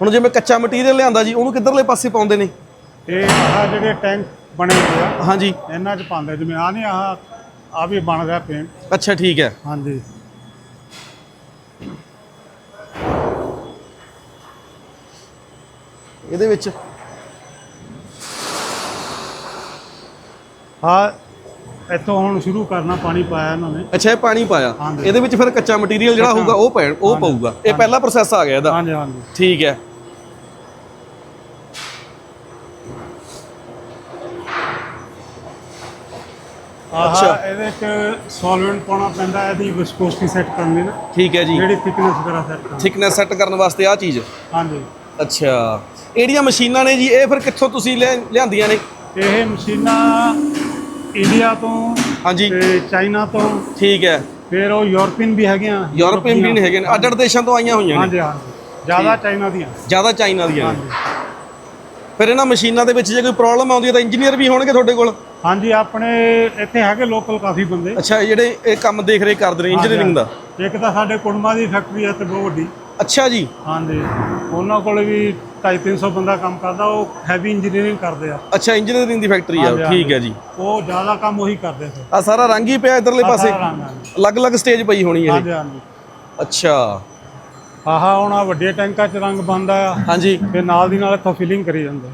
S1: ਹੁਣ ਜਿਵੇਂ ਕੱਚਾ ਮਟੀਰੀਅਲ ਲਿਆਂਦਾ ਜੀ ਉਹਨੂੰ ਕਿੱਧਰਲੇ ਪਾਸੇ ਪਾਉਂਦੇ ਨੇ?
S4: ਇਹ ਆਹ ਜਿਹੜੇ ਟੈਂਕ ਬਣੇ ਹੋਏ ਆ
S1: ਹਾਂਜੀ।
S4: ਇਹਨਾਂ 'ਚ ਪਾਉਂਦੇ ਜਿਵੇਂ ਆ ਨਹੀਂ ਆ ਆ ਵੀ ਬਣ ਰਿਹਾ ਪੇਂਟ
S1: ਅੱਛਾ ਠੀਕ ਹੈ।
S4: ਹਾਂਜੀ।
S1: ਇਹਦੇ ਵਿੱਚ?
S4: ਆ ਇੱਥੋਂ ਹੁਣ ਸ਼ੁਰੂ ਕਰਨਾ ਪਾਣੀ ਪਾਇਆ ਇਹਨਾਂ ਨੇ।
S1: ਅੱਛਾ ਇਹ ਪਾਣੀ ਪਾਇਆ।
S4: ਹਾਂਜੀ।
S1: ਇਹਦੇ ਵਿੱਚ ਫਿਰ ਕੱਚਾ ਮਟੀਰੀਅਲ ਜਿਹੜਾ ਹੋਊਗਾ ਉਹ ਪੈਣ ਉਹ। ਪਊਗਾ। ਇਹ ਪਹਿਲਾ ਪ੍ਰੋਸੈਸ ਆ ਗਿਆ ਇਹਦਾ।
S4: ਹਾਂਜੀ ਹਾਂਜੀ।
S1: ਠੀਕ ਹੈ।
S4: ਆਹ
S1: ਅੱਛਾ।
S4: ਇਹਦੇ 'ਚ ਸੋਲਵੈਂਟ ਪਾਉਣਾ ਪੈਂਦਾ ਇਹਦੀ ਵਿਸਕੋਸਿਟੀ ਸੈੱਟ ਕਰਨ ਲਈ ਨਾ।
S1: ਠੀਕ ਹੈ ਜੀ।
S4: ਜਿਹੜੀ ਥਿਕਨੈਸ ਵਗੈਰਾ ਸੈੱਟ ਕਰਨੀ।
S1: ਥਿਕਨੈਸ ਸੈੱਟ ਕਰਨ ਵਾਸਤੇ ਆ ਚੀਜ਼।
S4: ਹਾਂਜੀ।
S1: ਅੱਛਾ। ਇਹੜੀਆਂ ਮਸ਼ੀਨਾਂ ਨੇ ਜੀ ਇਹ ਫਿਰ ਕਿੱਥੋਂ ਤੁਸੀਂ ਲਿਆ- ਲਿਆਂਦੀਆਂ ਨੇ?
S4: ਇਹ ਮਸ਼ੀਨਾਂ ਇੰਡੀਆ ਤੋਂ
S1: ਹਾਂਜੀ।
S4: ਤੇ ਚਾਈਨਾ ਤੋਂ।
S1: ਠੀਕ ਹੈ।
S4: ਫਿਰ ਉਹ ਯੂਰਪੀਅਨ ਵੀ ਹੈਗੀਆਂ।
S1: ਯੂਰਪੀਅਨ ਵੀ ਹੈਗੇ ਨੇ। ਅੱਡ ਅੱਡ ਦੇਸ਼ਾਂ ਤੋਂ ਆਈਆਂ ਹੋਈਆਂ ਨੇ।
S4: ਹਾਂਜੀ ਹਾਂਜੀ। ਜ਼ਿਆਦਾ ਚਾਈਨਾ ਦੀਆਂ।
S1: ਜ਼ਿਆਦਾ ਚਾਈਨਾ ਦੀਆਂ ਫਿਰ ਇਹਨਾਂ ਮਸ਼ੀਨਾਂ ਦੇ ਵਿੱਚ ਜੇ ਕੋਈ ਪ੍ਰੋਬਲਮ ਆਉਂਦੀ ਹੈ ਤਾਂ ਇੰਜੀਨੀਅਰ ਵੀ ਹੋਣਗੇ ਤੁਹਾਡੇ ਕੋਲ।
S4: ਹਾਂਜੀ ਆਪਣੇ ਇੱਥੇ ਹੈਗੇ ਲੋਕਲ ਕਾਫੀ ਬੰਦੇ।
S1: ਅੱਛਾ ਜਿਹੜੇ ਇਹ ਕੰਮ ਦੇਖ ਰੇਖ ਕਰਦੇ ਨੇ ਇੰਜੀਨੀਅਰਿੰਗ ਦਾ?
S4: ਇੱਕ ਤਾਂ ਸਾਡੇ ਕੁੜਮਾ ਦੀ ਫੈਕਟਰੀ ਹੈ ਤੇ ਬਹੁਤ ਵੱਡੀ।
S1: ਅੱਛਾ ਜੀ।
S4: ਹਾਂਜੀ। ਉਹਨਾਂ ਕੋਲ ਵੀ 250 ਬੰਦਾ ਕੰਮ ਕਰਦਾ ਉਹ ਹੈਵੀ ਇੰਜੀਨੀਅਰਿੰਗ ਕਰਦੇ ਆ।
S1: ਅੱਛਾ ਇੰਜੀਨੀਅਰਿੰਗ ਦੀ ਫੈਕਟਰੀ ਆ ਠੀਕ ਹੈ ਜੀ।
S4: ਉਹ ਜ਼ਿਆਦਾ ਕੰਮ ਉਹੀ ਕਰਦੇ ਫਿਰ
S1: ਆ ਸਾਰਾ ਰੰਗ ਹੀ ਪਿਆ ਇਧਰਲੇ ਪਾਸੇ?
S4: ਸਾਰਾ
S1: ਅਲੱਗ-ਅਲੱਗ ਸਟੇਜ ਪਈ ਹੋਣੀ ਹੈ
S4: ਹਾਂਜੀ ਹਾਂਜੀ।
S1: ਅੱਛਾ।
S4: ਆਹਾ ਹੁਣ ਆਹ ਵੱਡੇ ਟੈਂਕਾਂ 'ਚ ਰੰਗ ਬੰਦਾ ਆ।
S1: ਹਾਂਜੀ।
S4: ਫਿਰ ਨਾਲ ਦੀ ਨਾਲ ਇੱਥੋਂ ਫਿਲਿੰਗ ਕਰੀ ਜਾਂਦੇ।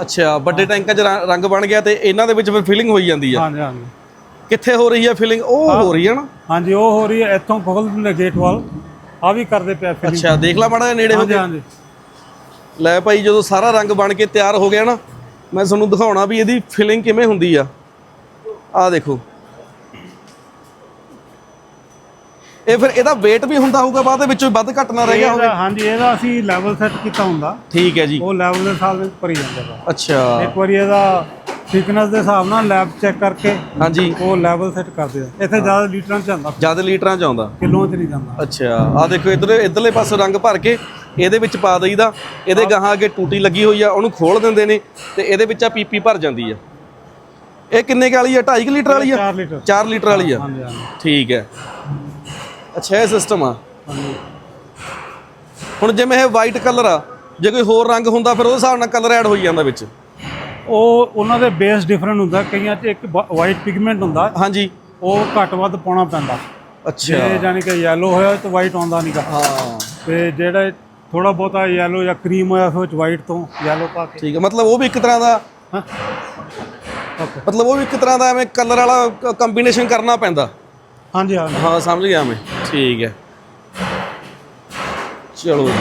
S1: ਅੱਛਾ ਵੱਡੇ ਟੈਂਕਾਂ 'ਚ ਰ- ਰੰਗ ਬਣ ਗਿਆ ਤੇ ਇਹਨਾਂ ਦੇ ਵਿੱਚ ਫਿਰ ਫਿਲਿੰਗ ਹੋਈ ਜਾਂਦੀ ਆ?
S4: ਹਾਂਜੀ ਹਾਂਜੀ।
S1: ਕਿੱਥੇ ਹੋ ਰਹੀ ਹੈ ਫਿਲਿੰਗ ਉਹ ਹੋ। ਰਹੀ ਹੈ ਨਾ?
S4: ਹਾਂਜੀ ਉਹ ਹੋ ਰਹੀ ਹੈ ਇੱਥੋਂ ਖੋਲ ਦਿੰਦੇ ਗੇਟ ਵਾਲ। ਆ ਵੀ ਕਰਦੇ ਪਿਆ ਫਿਲਿੰਗ
S1: ਅੱਛਾ ਦੇਖ ਲਾ ਮਾੜਾ ਜਿਹਾ ਨੇੜੇ ਹੋ
S4: ਹਾਂਜੀ
S1: ਕੇ।
S4: ਹਾਂਜੀ।
S1: ਲੈ ਭਾਈ ਜਦੋਂ ਸਾਰਾ ਰੰਗ ਬਣ ਕੇ ਤਿਆਰ ਹੋ ਗਿਆ ਨਾ ਮੈਂ ਤੁਹਾਨੂੰ ਦਿਖਾਉਣਾ ਵੀ ਇਹਦੀ ਫਿਲਿੰਗ ਕਿਵੇਂ ਹੁੰਦੀ ਆ। ਆ ਦੇਖੋ। ਇਹ ਫਿਰ ਇਹਦਾ weight ਵੀ ਹੁੰਦਾ ਹੋਊਗਾ ਬਾਅਦ ਦੇ ਵਿੱਚੋਂ ਵੱਧ ਘੱਟ ਨਾ ਰਹਿ ਗਿਆ ਹੋਵੇ।
S4: ਇਹਦਾ ਹਾਂਜੀ ਇਹਦਾ ਅਸੀਂ ਲੈਵਲ ਸੈੱਟ ਕੀਤਾ ਹੁੰਦਾ।
S1: ਠੀਕ ਹੈ ਜੀ।
S4: ਉਹ ਲੈਵਲ ਦੇ ਹਿਸਾਬ ਨਾਲ ਭਰੀ ਜਾਂਦਾ ਵਾ।
S1: ਅੱਛਾ।
S4: ਇੱਕ ਵਾਰੀ ਇਹਦਾ ਥਿਕਨੈਸ ਦੇ ਹਿਸਾਬ ਨਾਲ ਲੈਬ ਚੈੱਕ ਕਰਕੇ
S1: ਹਾਂਜੀ।
S4: ਉਹ ਲੈਵਲ ਸੈੱਟ ਕਰਦੇ ਆ ਇੱਥੇ ਜ਼ਿਆਦਾ ਲੀਟਰਾਂ ਚ ਜਾਂਦਾ।
S1: ਜ਼ਿਆਦਾ ਲੀਟਰਾਂ ਚ ਆਉਂਦਾ।
S4: ਕਿਲੋਆਂ ਚ ਨਹੀਂ ਜਾਂਦਾ।
S1: ਅੱਛਾ। ਆ ਦੇਖੋ ਇਧਰ ਇਧਰਲੇ ਪਾਸੇ ਰੰਗ ਭਰ ਕੇ ਇਹਦੇ ਵਿੱਚ ਪਾ ਦਈਦਾ। ਇਹਦੇ ਗਾਹਾਂ ਅੱਗੇ ਟੂਟੀ ਲੱਗੀ ਹੋਈ ਆ ਉਹਨੂੰ ਖੋਲ ਦਿੰਦੇ ਨੇ ਤੇ ਇਹਦੇ ਵਿੱਚ ਆ ਪੀਪੀ ਭਰ ਜਾਂਦੀ ਆ। ਇਹ ਕਿੰਨੇ ਕੁ ਵਾਲੀ ਆ? 2.5 ਲੀਟਰ ਵਾਲੀ ਆ?
S4: 4 ਲੀਟਰ।
S1: 4 ਲੀਟਰ ਵਾਲੀ ਆ।
S4: ਹਾਂਜੀ ਹਾਂਜੀ।
S1: ਠੀਕ ਹੈ। ਅੱਛਾ ਇਹ ਸਿਸਟਮ ਆ।
S4: ਹਾਂਜੀ
S1: ਹੁਣ ਜਿਵੇਂ ਇਹ ਵਾਈਟ ਕਲਰ ਆ ਜੇ ਕੋਈ ਹੋਰ ਰੰਗ ਹੁੰਦਾ ਫਿਰ ਉਹਦੇ ਹਿਸਾਬ ਨਾਲ ਕਲਰ ਐਡ ਹੋਈ ਜਾਂਦਾ ਵਿੱਚ।
S4: ਉਹ ਉਹਨਾਂ ਦੇ ਬੇਸ ਡਿਫਰੈਂਟ ਹੁੰਦਾ ਕਈਆਂ 'ਚ ਇੱਕ ਵਾਈਟ ਪਿਗਮੈਂਟ ਹੁੰਦਾ।
S1: ਹਾਂਜੀ।
S4: ਉਹ ਘੱਟ ਵੱਧ ਪਾਉਣਾ ਪੈਂਦਾ।
S1: ਅੱਛਾ।
S4: ਜੇ ਜਾਨੀ ਕਿ ਯੈਲੋ ਹੋਇਆ ਤਾਂ ਵਾਈਟ ਆਉਂਦਾ ਨਹੀਂਗਾ
S1: ਹਾਂ।
S4: ਤੇ ਜਿਹੜਾ ਥੋੜਾ ਬਹੁਤਾ ਯੈਲੋ ਜਾਂ ਕਰੀਮ ਹੋਇਆ ਫਿਰ ਵਿੱਚ ਵਾਈਟ ਤੋਂ ਯੈਲੋ ਪਾ ਕੇ।
S1: ਠੀਕ ਹੈ ਮਤਲਬ ਉਹ ਵੀ ਇੱਕ ਤਰ੍ਹਾਂ ਦਾ ਮਤਲਬ ਉਹ ਵੀ ਇੱਕ ਤਰ੍ਹਾਂ ਦਾ ਐਵੇਂ ਕਲਰ ਵਾਲਾ ਕੰਬੀਨੇਸ਼ਨ ਕਰਨਾ ਪੈਂਦਾ।
S4: ਹਾਂਜੀ, ਹਾਂ।
S1: ਹਾਂ, ਸਮਝ ਗਿਆ ਮੈਂ। ਠੀਕ ਹੈ। ਚਲੋ ਜੀ।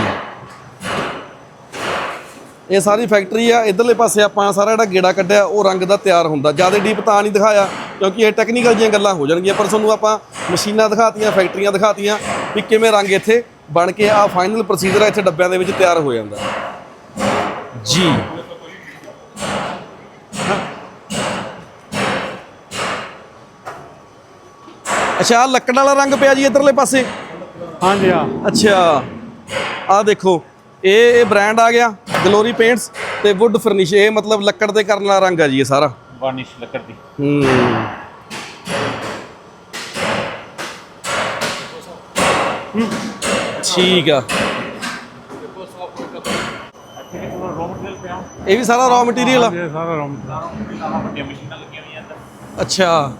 S1: ਇਹ ਸਾਰੀ ਫੈਕਟਰੀ ਆ, ਇਧਰਲੇ ਪਾਸੇ ਆਪਾਂ ਸਾਰਾ ਜਿਹੜਾ ਗੇੜਾ ਕੱਢਿਆ, ਉਹ ਰੰਗ ਦਾ ਤਿਆਰ ਹੁੰਦਾ। ਜ਼ਿਆਦਾ ਡੀਪ ਤਾਂ ਨਹੀਂ ਦਿਖਾਇਆ, ਕਿਉਂਕਿ ਇਹ ਟੈਕਨੀਕਲ ਜੀਆਂ ਗੱਲਾਂ ਹੋ ਜਾਣਗੀਆਂ, ਪਰ ਤੁਹਾਨੂੰ ਆਪਾਂ ਮਸ਼ੀਨਾਂ ਦਿਖਾਤੀਆਂ, ਫੈਕਟਰੀਆਂ ਦਿਖਾਤੀਆਂ ਵੀ ਕਿਵੇਂ ਰੰਗ ਇੱਥੇ ਬਣ ਕੇ ਆ ਫਾਈਨਲ ਪ੍ਰੋਸੀਜਰ ਇੱਥੇ ਡੱਬਿਆਂ ਦੇ ਵਿੱਚ ਤਿਆਰ ਹੋ ਜਾਂਦਾ। ਜੀ। ਅੱਛਾ ਆਹ ਲੱਕੜ ਵਾਲਾ ਰੰਗ ਪਿਆ ਜੀ ਇਧਰਲੇ ਪਾਸੇ?
S4: ਹਾਂਜੀ ਆ
S1: ਅੱਛਾ ਆ ਦੇਖੋ ਇਹ ਇਹ ਬ੍ਰਾਂਡ ਆ ਗਿਆ ਗਲੋਰੀ ਪੇਂਟਸ ਤੇ ਵੁੱਡ ਫਰਨਿਸ਼ ਇਹ ਮਤਲਬ ਲੱਕੜ ਤੇ ਕਰਨ ਵਾਲਾ ਰੰਗ ਆ ਜੀ ਇਹ ਸਾਰਾ।
S2: ਵਾਰਨਿਸ਼ ਲੱਕੜ ਦੀ।
S1: ਹੂੰ। ਠੀਕ ਆ। ਇਹ ਵੀ ਸਾਰਾ ਰॉ ਮਟੀਰੀਅਲ ਆ?
S4: ਇਹ ਸਾਰਾ
S2: ਰੋਮ ਵੱਡੀਆਂ ਮਸ਼ੀਨਾਂ
S1: ਅੱਛਾ।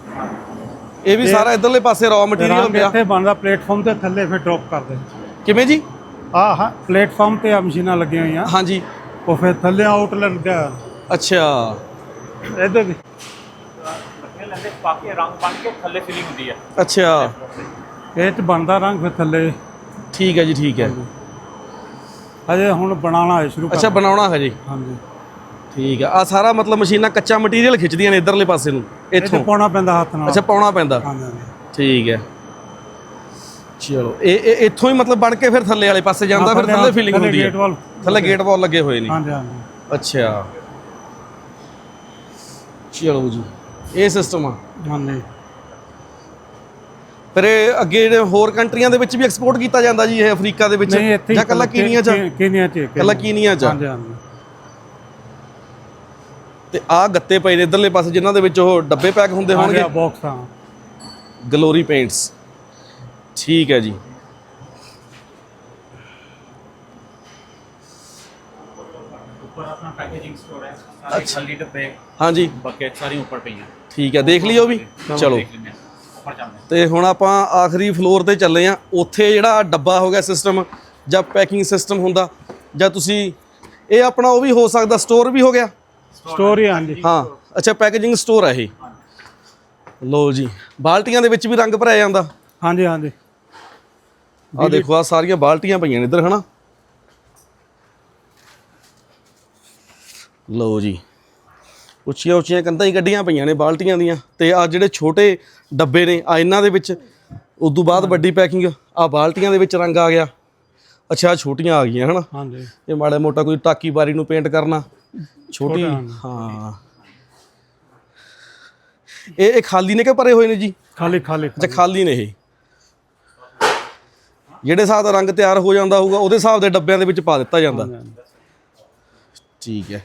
S1: ਇਹ ਵੀ ਸਾਰਾ ਇਧਰਲੇ ਪਾਸੇ ਰॉ ਮਟੀਰੀਅਲ ਪਿਆ
S4: ਇੱਥੇ ਬਣਦਾ ਪਲੇਟਫਾਰਮ ਤੇ ਥੱਲੇ ਫਿਰ ਡ੍ਰੌਪ ਕਰਦੇ
S1: ਕਿਵੇਂ ਜੀ?
S4: ਆ ਹਾਂ ਪਲੇਟਫਾਰਮ ਤੇ ਆ ਮਸ਼ੀਨਾਂ ਲੱਗੀਆਂ ਹੋਈਆਂ।
S1: ਹਾਂਜੀ।
S4: ਉਹ ਫਿਰ ਥੱਲੇ ਆਊਟਲੈਟ ਦਾ
S1: ਅੱਛਾ।
S4: ਇਹਦੇ ਵੀ। ਇਹ ਤੇ ਬਣਦਾ ਰੰਗ ਫਿਰ ਥੱਲੇ।
S1: ਠੀਕ ਹੈ ਜੀ ਠੀਕ ਹੈ।
S4: ਹਜੇ। ਹੁਣ ਬਣਾਉਣਾ ਹੈ ਸ਼ੁਰੂ
S1: ਅੱਛਾ ਬਣਾਉਣਾ ਹੈ ਜੀ
S4: ਹਾਂਜੀ।
S1: ਠੀਕ ਆ। ਆ ਸਾਰਾ ਮਤਲਬ ਮਸ਼ੀਨਾਂ ਕੱਚਾ ਮਟੀਰੀਅਲ ਖਿੱਚਦੀਆਂ ਨੇ ਇਧਰਲੇ ਪਾਸੇ ਨੂੰ ਇੱਥੋਂ।
S4: ਪਾਉਣਾ ਪੈਂਦਾ ਹੱਥ ਨਾਲ।
S1: ਅੱਛਾ ਪਾਉਣਾ ਪੈਂਦਾ।
S4: ਹਾਂਜੀ
S1: ਠੀਕ ਹੈ ਚਲੋ ਇਹ ਇਹ ਇੱਥੋਂ ਹੀ ਮਤਲਬ ਬਣ ਕੇ ਫਿਰ ਥੱਲੇ ਵਾਲੇ ਪਾਸੇ ਜਾਂਦਾ ਫਿਰ ਥੱਲੇ ਫੀਲਿੰਗ ਹੁੰਦੀ ਹੈ ਥੱਲੇ ਗੇਟ ਵਾਲ ਲੱਗੇ ਹੋਏ ਨੇ।
S4: ਹਾਂਜੀ ਹਾਂਜੀ।
S1: ਅੱਛਾ। ਚਲੋ ਜੀ ਇਹ ਸਿਸਟਮ ਆ।
S4: ਹਾਂਜੀ।
S1: ਇਹ ਅੱਗੇ ਜਿਹੜੇ ਹੋਰ ਕੰਟਰੀਆਂ ਦੇ ਵਿੱਚ ਵੀ ਐਕਸਪੋਰਟ ਕੀਤਾ ਜਾਂਦਾ ਜੀ ਇਹ ਅਫਰੀਕਾ ਦੇ ਵਿੱਚ? ਜਾਂ ਕੱਲਾ ਕੀਨੀਆ ਚ
S4: ਕੀਨੀਆ ਚ
S1: ਕੱਲਾ ਕੀਨੀਆ ਚ।
S4: ਹਾਂਜੀ ਹਾਂਜੀ।
S1: ਤੇ ਆਹ ਗੱਤੇ ਪਏ ਨੇ ਇਧਰਲੇ ਪਾਸੇ ਜਿਨ੍ਹਾਂ ਦੇ ਵਿੱਚ ਉਹ ਡੱਬੇ ਪੈਕ ਹੁੰਦੇ ਹੋਣਗੇ।
S4: ਬਾਕਸ ਹਾਂ।
S1: Glory paints. ਠੀਕ ਹੈ ਜੀ। ਠੀਕ ਹੈ ਦੇਖ ਲਈਓ ਵੀ। ਚਲੋ। ਦੇਖ ਹੁਣ ਆਪਾਂ ਆਖਰੀ ਫਲੋਰ ਤੇ ਚੱਲੇ ਆ ਉੱਥੇ ਜਿਹੜਾ ਡੱਬਾ ਹੋ ਗਿਆ ਸਿਸਟਮ ਜਾਂ ਪੈਕਿੰਗ ਸਿਸਟਮ ਹੁੰਦਾ ਜਾਂ ਤੁਸੀਂ ਇਹ ਆਪਣਾ ਉਹ ਵੀ ਹੋ ਸਕਦਾ ਸਟੋਰ ਵੀ ਹੋ ਗਿਆ।
S4: ਸਟੋਰ ਹੀ ਹਾਂਜੀ।
S1: ਹਾਂ ਅੱਛਾ ਪੈਕੇਜਿੰਗ ਸਟੋਰ ਹੈ ਇਹ। ਲਓ ਜੀ ਬਾਲਟੀਆਂ ਦੇ ਵਿੱਚ ਵੀ ਰੰਗ ਭਰਿਆ ਜਾਂਦਾ।
S4: ਹਾਂਜੀ ਹਾਂਜੀ।
S1: ਆ ਦੇਖੋ ਆ ਸਾਰੀਆਂ ਬਾਲਟੀਆਂ ਪਈਆਂ ਨੇ ਇੱਧਰ ਹਨਾ? ਲਓ ਜੀ ਉੱਚੀਆਂ ਉੱਚੀਆਂ ਕੰਧਾਂ ਹੀ ਕੱਢੀਆਂ ਪਈਆਂ ਨੇ ਬਾਲਟੀਆਂ ਦੀਆਂ। ਤੇ ਆ ਜਿਹੜੇ ਛੋਟੇ ਡੱਬੇ ਨੇ ਆ ਇਹਨਾਂ ਦੇ ਵਿੱਚ ਉਦੋਂ ਬਾਅਦ ਵੱਡੀ ਪੈਕਿੰਗ ਆ ਬਾਲਟੀਆਂ ਦੇ ਵਿੱਚ ਰੰਗ ਆ ਗਿਆ। ਅੱਛਾ ਛੋਟੀਆਂ ਆ ਗਈਆਂ ਹਨਾ?
S4: ਹਾਂਜੀ।
S1: ਇਹ ਮਾੜਾ ਮੋਟਾ ਕੋਈ ਟਾਕੀ ਬਾਰੀ ਨੂੰ ਪੇਂਟ ਕਰਨਾ। ਛੋਟੀ। ਹਾਂ। ਇਹ ਇਹ ਖਾਲੀ ਨੇ ਕਿ ਭਰੇ ਹੋਏ ਨੇ ਜੀ?
S4: ਖਾਲੀ ਖਾਲੀ
S1: ਅੱਛਾ ਖਾਲੀ। ਨੇ ਇਹ। ਜਿਹੜੇ ਹਿਸਾਬ ਦਾ ਰੰਗ ਤਿਆਰ ਹੋ ਜਾਂਦਾ ਹੋਊਗਾ ਉਹਦੇ ਹਿਸਾਬ ਦੇ ਡੱਬਿਆਂ ਦੇ ਵਿੱਚ ਪਾ ਦਿੱਤਾ ਜਾਂਦਾ। ਠੀਕ ਹੈ।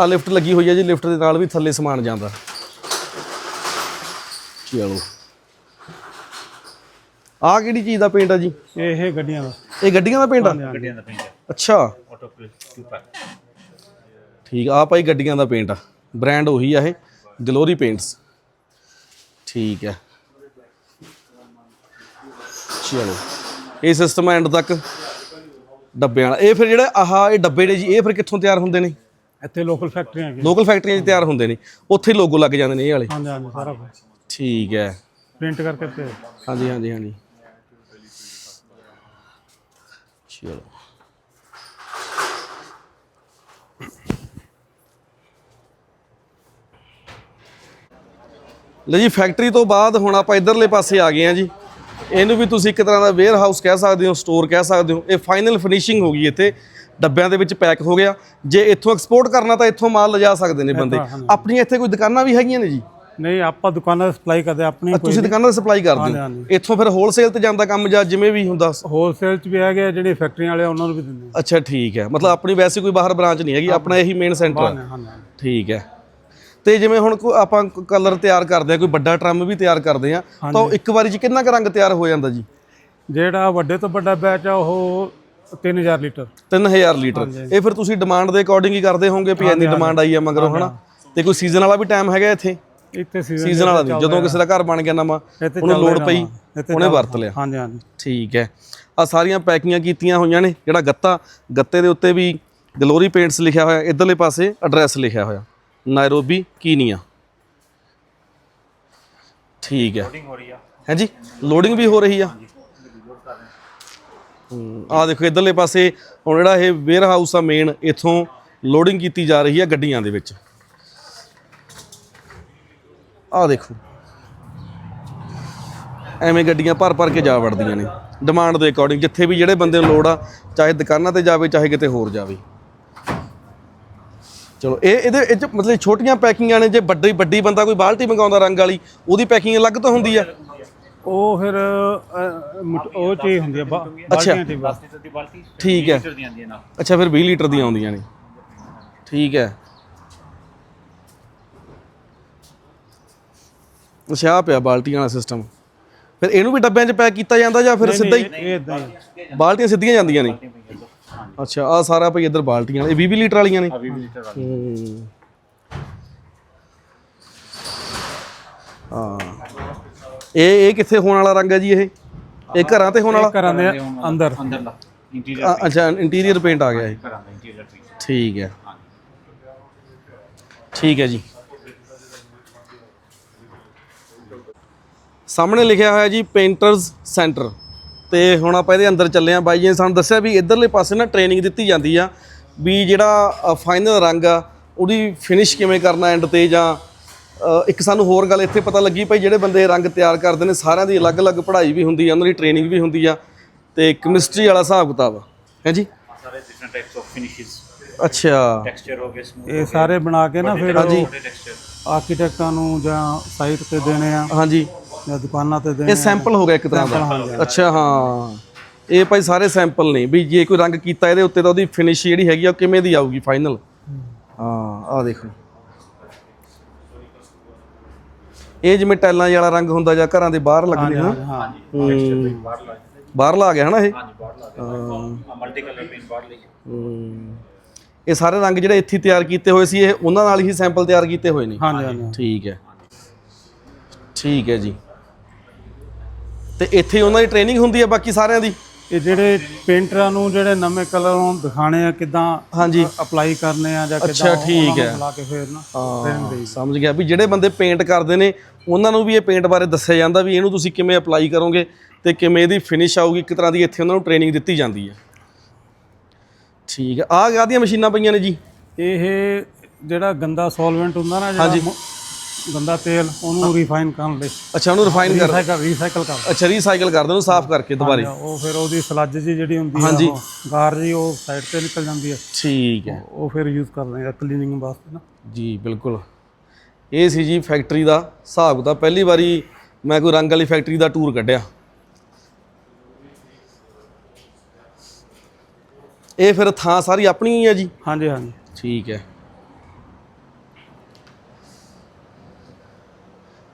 S1: ਆ ਲਿਫਟ ਲੱਗੀ ਹੋਈ ਹੈ ਜੀ ਲਿਫਟ ਦੇ ਨਾਲ ਵੀ ਥੱਲੇ ਸਮਾਨ ਜਾਂਦਾ। ਚਲੋ। ਆ ਕਿਹੜੀ ਚੀਜ਼ ਦਾ ਪੇਂਟ ਆ ਜੀ?
S4: ਇਹ ਗੱਡੀਆਂ ਦਾ।
S1: ਇਹ ਗੱਡੀਆਂ ਦਾ ਪੇਂਟ ਆ?
S2: ਗੱਡੀਆਂ ਦਾ ਪੇਂਟ
S1: ਅੱਛਾ।
S2: ਆਟੋ ਕਿਊਪਰ
S1: ਠੀਕ ਆ ਭਾਈ ਗੱਡੀਆਂ ਦਾ ਪੇਂਟ ਆ। ਬ੍ਰਾਂਡ ਉਹੀ ਆ ਇਹ ਗਲੋਰੀ ਪੇਂਟਸ ਠੀਕ ਹੈ ਚਲੋ ਇਹ ਸਿਸਟਮ ਐਂਡ ਤੱਕ ਡੱਬਿਆਂ ਵਾਲਾ। ਇਹ ਫਿਰ ਜਿਹੜਾ ਆਹ ਇਹ ਡੱਬੇ ਨੇ ਜੀ ਇਹ ਫਿਰ ਕਿੱਥੋਂ ਤਿਆਰ ਹੁੰਦੇ ਨੇ?
S4: ਇੱਥੇ ਲੋਕਲ ਫੈਕਟਰੀਆਂ ਹੈਗੀਆਂ
S1: ਲੋਕਲ ਫੈਕਟਰੀਆਂ 'ਚ ਤਿਆਰ ਹੁੰਦੇ ਨੇ। ਉੱਥੇ ਲੋਗੋ ਲੱਗ ਜਾਂਦੇ ਨੇ ਇਹ ਵਾਲੇ।
S4: ਹਾਂਜੀ ਹਾਂਜੀ ਸਾਰਾ ਕੁਝ
S1: ਠੀਕ ਹੈ
S4: ਪ੍ਰਿੰਟ ਕਰਕੇ ਤੇ
S1: ਹਾਂਜੀ ਹਾਂਜੀ ਹਾਂਜੀ। ਚਲੋ। ਲੈ ਜੀ ਫੈਕਟਰੀ ਤੋਂ ਬਾਅਦ ਹੁਣ ਆਪਾਂ ਇਧਰਲੇ ਪਾਸੇ ਆ ਗਏ ਆ ਜੀ। ਇਹਨੂੰ ਵੀ ਤੁਸੀਂ ਇੱਕ ਤਰ੍ਹਾਂ ਦਾ ਵੇਅਰ ਹਾਊਸ ਕਹਿ ਸਕਦੇ ਹੋ ਸਟੋਰ ਕਹਿ ਸਕਦੇ ਹੋ। ਇਹ ਫਾਈਨਲ ਫਿਨਿਸ਼ਿੰਗ ਹੋ ਗਈ ਇੱਥੇ। ਡੱਬਿਆਂ ਦੇ ਵਿੱਚ ਪੈਕ ਹੋ ਗਿਆ। ਜੇ ਇੱਥੋਂ ਐਕਸਪੋਰਟ ਕਰਨਾ ਤਾਂ ਇੱਥੋਂ ਮਾਲ ਲਿਜਾ ਸਕਦੇ ਨੇ ਬੰਦੇ। ਆਪਣੀਆਂ ਇੱਥੇ ਕੋਈ ਦੁਕਾਨਾਂ ਵੀ ਹੈਗੀਆਂ ਨੇ ਜੀ?
S4: ਨਹੀਂ ਆਪਾਂ ਦੁਕਾਨਾਂ ਸਪਲਾਈ ਕਰਦੇ ਆਪਣੀ
S1: ਤੁਸੀਂ ਦੁਕਾਨਾਂ ਤੇ ਸਪਲਾਈ ਕਰਦੇ ਹੋ। ਇੱਥੋਂ ਫਿਰ ਹੋਲਸੇਲ ਤੇ ਜਾਂਦਾ ਕੰਮ ਜਾਂ ਜਿਵੇਂ ਵੀ ਹੁੰਦਾ?
S4: ਹੋਲਸੇਲ ਚ ਵੀ ਹੈਗੇ ਆ, ਜਿਹੜੇ ਫੈਕਟਰੀਆਂ ਵਾਲੇ ਉਹਨਾਂ ਨੂੰ ਵੀ ਦਿੰਦੇ
S1: ਅੱਛਾ ਠੀਕ ਹੈ। ਮਤਲਬ ਆਪਣੀ ਵੈਸੇ ਕੋਈ ਬਾਹਰ ਬ੍ਰਾਂਚ ਨਹੀਂ ਹੈਗੀ ਆਪਣਾ ਇਹੀ ਮੇਨ ਸੈਂਟਰ ਹੈ। ਠੀਕ ਹੈ। ਤੇ ਜਿਵੇਂ ਹੁਣ ਕੋ ਆਪਾਂ ਕਲਰ ਤਿਆਰ ਕਰਦੇ ਆ ਕੋਈ ਵੱਡਾ ਟਰਮ ਵੀ ਤਿਆਰ ਕਰਦੇ ਆ ਤਾਂ ਉਹ ਇੱਕ ਵਾਰੀ ਚ ਕਿੰਨਾ ਕੁ ਰੰਗ ਤਿਆਰ ਹੋ ਜਾਂਦਾ ਜੀ?
S4: ਜਿਹੜਾ ਵੱਡੇ ਤੋਂ ਵੱਡਾ ਬੈਚ ਆ ਉਹ 3000 ਲੀਟਰ।
S1: 3000 ਲੀਟਰ। ਇਹ ਫਿਰ ਤੁਸੀਂ ਡਿਮਾਂਡ ਦੇ ਅਕੋਰਡਿੰਗ ਹੀ ਕਰਦੇ ਹੋਵੋਗੇ ਵੀ ਇੰਨੀ ਡਿਮਾਂਡ ਆਈ ਆ ਮਗਰੋਂ ਹਨਾ? ਤੇ ਕੋਈ ਸੀਜ਼ਨ ਵਾਲਾ ਵੀ ਟਾਈਮ ਹੈਗਾ ਇੱਥੇ?
S4: ਇੱਥੇ ਸੀਜ਼ਨ
S1: ਸੀਜ਼ਨ ਵਾਲਾ ਜਦੋਂ ਕਿਸੇ ਦਾ ਘਰ ਬਣ ਗਿਆ ਨਵਾਂ ਉਹਨੂੰ ਲੋੜ ਪਈ ਉਹਨੇ। ਵਰਤ ਲਿਆ।
S4: ਹਾਂਜੀ ਹਾਂਜੀ।
S1: ਠੀਕ ਹੈ। ਆ ਸਾਰੀਆਂ ਪੈਕਿੰਗਾਂ ਕੀਤੀਆਂ ਹੋਈਆਂ ਨੇ ਜਿਹੜਾ ਗੱਤਾ ਗੱਤੇ ਦੇ ਉੱਤੇ ਵੀ ਗਲੋਰੀ ਪੇਂਟਸ ਲਿਖਿਆ ਹੋਇਆ ਇਧਰਲੇ ਪਾਸੇ ਐਡਰੈਸ ਲਿਖਿਆ ਹੋਇਆ। Nairobi Kenya. ਠੀਕ ਹੈ।
S2: ਲੋਡਿੰਗ
S1: ਹੋ ਲੋਡਿੰਗ ਵੀ ਹੋ ਰਹੀ ਆ। ਆ ਦੇਖੋ ਇਧਰਲੇ ਪਾਸੇ ਹੁਣ ਜਿਹੜਾ ਇਹ ਵੇਅਰ ਹਾਊਸ ਆ ਮੇਨ ਇਥੋਂ ਲੋਡਿੰਗ ਕੀਤੀ ਜਾ ਰਹੀ ਆ ਗੱਡੀਆਂ ਦੇ ਵਿੱਚ। ਆ ਦੇਖੋ। ਐਵੇਂ ਗੱਡੀਆਂ ਭਰ ਭਰ ਕੇ ਜਾ ਵੜਦੀਆਂ ਨੇ। ਡਿਮਾਂਡ ਦੇ ਅਕੋਰਡਿੰਗ ਜਿੱਥੇ ਵੀ ਜਿਹੜੇ ਬੰਦੇ ਨੂੰ ਲੋੜ ਆ ਚਾਹੇ ਦੁਕਾਨਾਂ ਤੇ ਜਾਵੇ ਚਾਹੇ ਕਿਤੇ ਹੋਰ ਜਾਵੇ। ਚਲੋ ਇਹ ਇਹਦੇ ਇਹ ਮਤਲਬ ਛੋਟੀਆਂ ਪੈਕਿੰਗਾਂ ਨੇ ਜੇ ਵੱਡੀ ਵੱਡੀ ਬੰਦਾ ਕੋਈ ਬਾਲਟੀ ਮੰਗਾਉਂਦਾ ਰੰਗ ਵਾਲੀ ਉਹਦੀ ਪੈਕਿੰਗ ਅਲੱਗ ਤੋਂ ਹੁੰਦੀ ਆ?
S4: ਉਹ ਫਿਰ ਉਹ ਚ ਹੁੰਦੀ ਆ ਬਾ-
S1: ਠੀਕ ਹੈ। ਅੱਛਾ ਫਿਰ 20 ਲੀਟਰ ਦੀਆਂ ਆਉਂਦੀਆਂ ਨੇ। ਠੀਕ ਹੈ। ਅੱਛਾ ਪਿਆ ਬਾਲਟੀਆਂ ਵਾਲਾ ਸਿਸਟਮ ਫਿਰ ਇਹਨੂੰ ਵੀ ਡੱਬਿਆਂ 'ਚ ਪੈਕ ਕੀਤਾ ਜਾਂਦਾ ਜਾਂ ਫਿਰ ਸਿੱਧਾ ਹੀ ਬਾਲਟੀਆਂ ਸਿੱਧੀਆਂ ਜਾਂਦੀਆਂ ਨੇ? ਅੱਛਾ ਆ ਸਾਰਾ ਭਾਈ ਇੱਧਰ ਬਾਲਟੀਆਂ ਵਾਲੇ 20 ਲੀਟਰ ਵਾਲੀਆਂ ਨੇ? ਹਾਂ ਇਹ ਇਹ ਕਿੱਥੇ ਹੋਣ ਵਾਲਾ ਰੰਗ ਹੈ ਜੀ ਇਹ? ਇਹ ਘਰਾਂ ਤੇ ਹੋਣ ਵਾਲਾ?
S4: ਘਰਾਂ ਦੇ ਅੰਦਰ।
S2: ਅੰਦਰਲਾ।
S1: ਇੰਟੀਰੀਅਰ ਅੱਛਾ ਇੰਟੀਰੀਅਰ ਪੇਂਟ ਆ ਗਿਆ ਇਹ। ਠੀਕ ਹੈ। ਠੀਕ ਹੈ ਜੀ। ਸਾਹਮਣੇ ਲਿਖਿਆ ਹੋਇਆ ਜੀ ਪੇਂਟਰਸ ਸੈਂਟਰ ਤੇ ਹੁਣ ਆਪਾਂ ਇਹਦੇ ਅੰਦਰ ਚੱਲੇ ਆ। ਬਾਈ ਜੀ ਸਾਨੂੰ ਦੱਸਿਆ ਵੀ ਇਧਰਲੇ ਪਾਸੇ ਨਾ ਟ੍ਰੇਨਿੰਗ ਦਿੱਤੀ ਜਾਂਦੀ ਆ ਵੀ ਜਿਹੜਾ ਫਾਈਨਲ ਰੰਗ ਆ ਉਹਦੀ ਫਿਨਿਸ਼ ਕਿਵੇਂ ਕਰਨਾ ਐਂਡ ਤੇ ਜਾਂ ਇੱਕ ਸਾਨੂੰ ਹੋਰ ਗੱਲ ਇੱਥੇ ਪਤਾ ਲੱਗੀ ਭਾਈ ਜਿਹੜੇ ਬੰਦੇ ਰੰਗ ਤਿਆਰ ਕਰਦੇ ਨੇ ਸਾਰਿਆਂ ਦੀ ਅਲੱਗ-ਅਲੱਗ ਪੜ੍ਹਾਈ ਵੀ ਹੁੰਦੀ ਆ ਉਹਨਾਂ ਦੀ ਟ੍ਰੇਨਿੰਗ ਵੀ ਹੁੰਦੀ ਆ ਤੇ ਕੈਮਿਸਟਰੀ ਵਾਲਾ ਹਿਸਾਬ ਕਿਤਾਬ ਹੈ ਜੀ? ਅੱਛਾ।
S4: ਇਹ ਸਾਰੇ ਬਣਾ ਕੇ ਨਾ ਫਿਰ ਆਰਕੀਟੈਕਟਾਂ ਨੂੰ ਜਾਂ ਸਾਈਟ ਤੇ ਦੇਣੇ ਆ।
S1: ਹਾਂਜੀ।
S4: ਜਾਂ ਦੁਕਾਨਾਂ ਤੇ ਦੇਣੇ
S1: ਇਹ ਸੈਂਪਲ ਹੋ ਗਿਆ ਇੱਕ ਤਰ੍ਹਾਂ ਦਾ। ਅੱਛਾ ਹਾਂ। ਇਹ ਭਾਈ ਸਾਰੇ ਸੈਂਪਲ ਨੇ। ਵੀ ਜੇ ਕੋਈ ਰੰਗ ਕੀਤਾ ਇਹਦੇ ਉੱਤੇ ਤਾਂ ਉਹਦੀ ਫਿਨਿਸ਼ ਜਿਹੜੀ ਹੈਗੀ ਉਹ ਕਿਵੇਂ ਦੀ ਆਊਗੀ ਫਾਈਨਲ ਹਾਂ ਆ ਦੇਖੋ ਇਹ ਜਿਵੇਂ ਟੈਲਾਂ ਵਾਲਾ ਰੰਗ ਹੁੰਦਾ ਜਾਂ ਘਰਾਂ ਦੇ ਬਾਹਰ ਲੱਗਦੇ ਹਾਂ।
S4: ਹਾਂ
S1: ਬਾਹਰ ਲਾ ਗਿਆ ਹਨਾ ਇਹ? ਇਹ ਸਾਰੇ ਰੰਗ ਜਿਹੜੇ ਇੱਥੇ ਤਿਆਰ ਕੀਤੇ ਹੋਏ ਸੀ ਇਹ ਉਹਨਾਂ ਨਾਲ ਹੀ ਸੈਂਪਲ ਤਿਆਰ ਕੀਤੇ ਹੋਏ ਨੇ?
S4: ਹਾਂਜੀ।
S1: ਠੀਕ ਹੈ। ਠੀਕ ਹੈ ਜੀ। ਤੇ ਇੱਥੇ ਉਹਨਾਂ ਦੀ ਟ੍ਰੇਨਿੰਗ ਹੁੰਦੀ ਹੈ ਬਾਕੀ ਸਾਰਿਆਂ ਦੀ?
S4: ਇਹ ਜਿਹੜੇ ਪੇਂਟਰਾਂ ਨੂੰ ਜਿਹੜੇ ਨਵੇਂ ਕਲਰ ਨੂੰ ਦਿਖਾਣੇ ਆ ਕਿਦਾਂ
S1: ਹਾਂਜੀ।
S4: ਅਪਲਾਈ ਕਰਨੇ ਆ ਜਾਂ
S1: ਅੱਛਾ,
S4: ਕਿਦਾਂ
S1: ਠੀਕ ਹੈ।
S4: ਬੁਲਾ ਕੇ ਫੇਰ ਨਾ ਦੇਈ।
S1: ਸਮਝ ਗਿਆ ਵੀ ਜਿਹੜੇ ਬੰਦੇ ਪੇਂਟ ਕਰਦੇ ਨੇ ਉਹਨਾਂ ਨੂੰ ਵੀ ਇਹ ਪੇਂਟ ਬਾਰੇ ਦੱਸਿਆ ਜਾਂਦਾ ਵੀ ਇਹਨੂੰ ਤੁਸੀਂ ਕਿਵੇਂ ਅਪਲਾਈ ਕਰੋਗੇ ਤੇ ਕਿਵੇਂ ਇਹਦੀ ਫਿਨਿਸ਼ ਆਊਗੀ ਇੱਕ ਤਰ੍ਹਾਂ ਦੀ ਇੱਥੇ ਉਹਨਾਂ ਨੂੰ ਟ੍ਰੇਨਿੰਗ ਦਿੱਤੀ ਜਾਂਦੀ ਹੈ। ਠੀਕ ਹੈ। ਆਹ ਕਾਹਦੀਆਂ ਮਸ਼ੀਨਾਂ ਪਈਆਂ ਨੇ ਜੀ।
S4: ਇਹ ਜਿਹੜਾ ਗੰਦਾ ਸੋਲਵੈਂਟ ਹੁੰਦਾ ਨਾ ਜਿਹੜਾ ਗੰਦਾ ਤੇਲ ਉਹਨੂੰ ਰਿਫਾਈਨ ਕਰਨ ਲਈ।
S1: ਅੱਛਾ ਉਹਨੂੰ ਰਿਫਾਈਨ ਕਰ
S4: ਰੀਸਾਈਕਲ ਰੀਸਾਈਕਲ ਕਰ
S1: ਅੱਛਾ ਰੀਸਾਈਕਲ ਕਰਦੇ ਉਹਨੂੰ ਸਾਫ਼ ਕਰਕੇ ਦੁਬਾਰੇ।
S4: ਉਹ ਫਿਰ ਉਹਦੀ ਸਲੱਜ ਜੀ ਜਿਹੜੀ ਹੁੰਦੀ ਆ
S1: ਹਾਂਜੀ।
S4: ਉਹ ਗਾਰ ਜੀ ਉਹ ਸਾਈਡ ਤੇ ਨਿਕਲ ਜਾਂਦੀ ਹੈ
S1: ਠੀਕ ਹੈ।
S4: ਉਹ ਫਿਰ ਯੂਜ਼ ਕਰਦੇ ਆ ਕਲੀਨਿੰਗ ਵਾਸਤੇ ਨਾ।
S1: ਜੀ ਬਿਲਕੁਲ। ਇਹ ਸੀ ਜੀ ਫੈਕਟਰੀ ਦਾ ਹਿਸਾਬ ਤਾਂ ਪਹਿਲੀ ਵਾਰੀ ਮੈਂ ਕੋਈ ਰੰਗ ਵਾਲੀ ਫੈਕਟਰੀ ਦਾ ਟੂਰ ਕੱਢਿਆ। ਇਹ ਫਿਰ ਥਾਂ ਸਾਰੀ ਆਪਣੀ ਹੀ ਹੈ ਜੀ?
S4: ਹਾਂਜੀ ਹਾਂਜੀ।
S1: ਠੀਕ ਹੈ।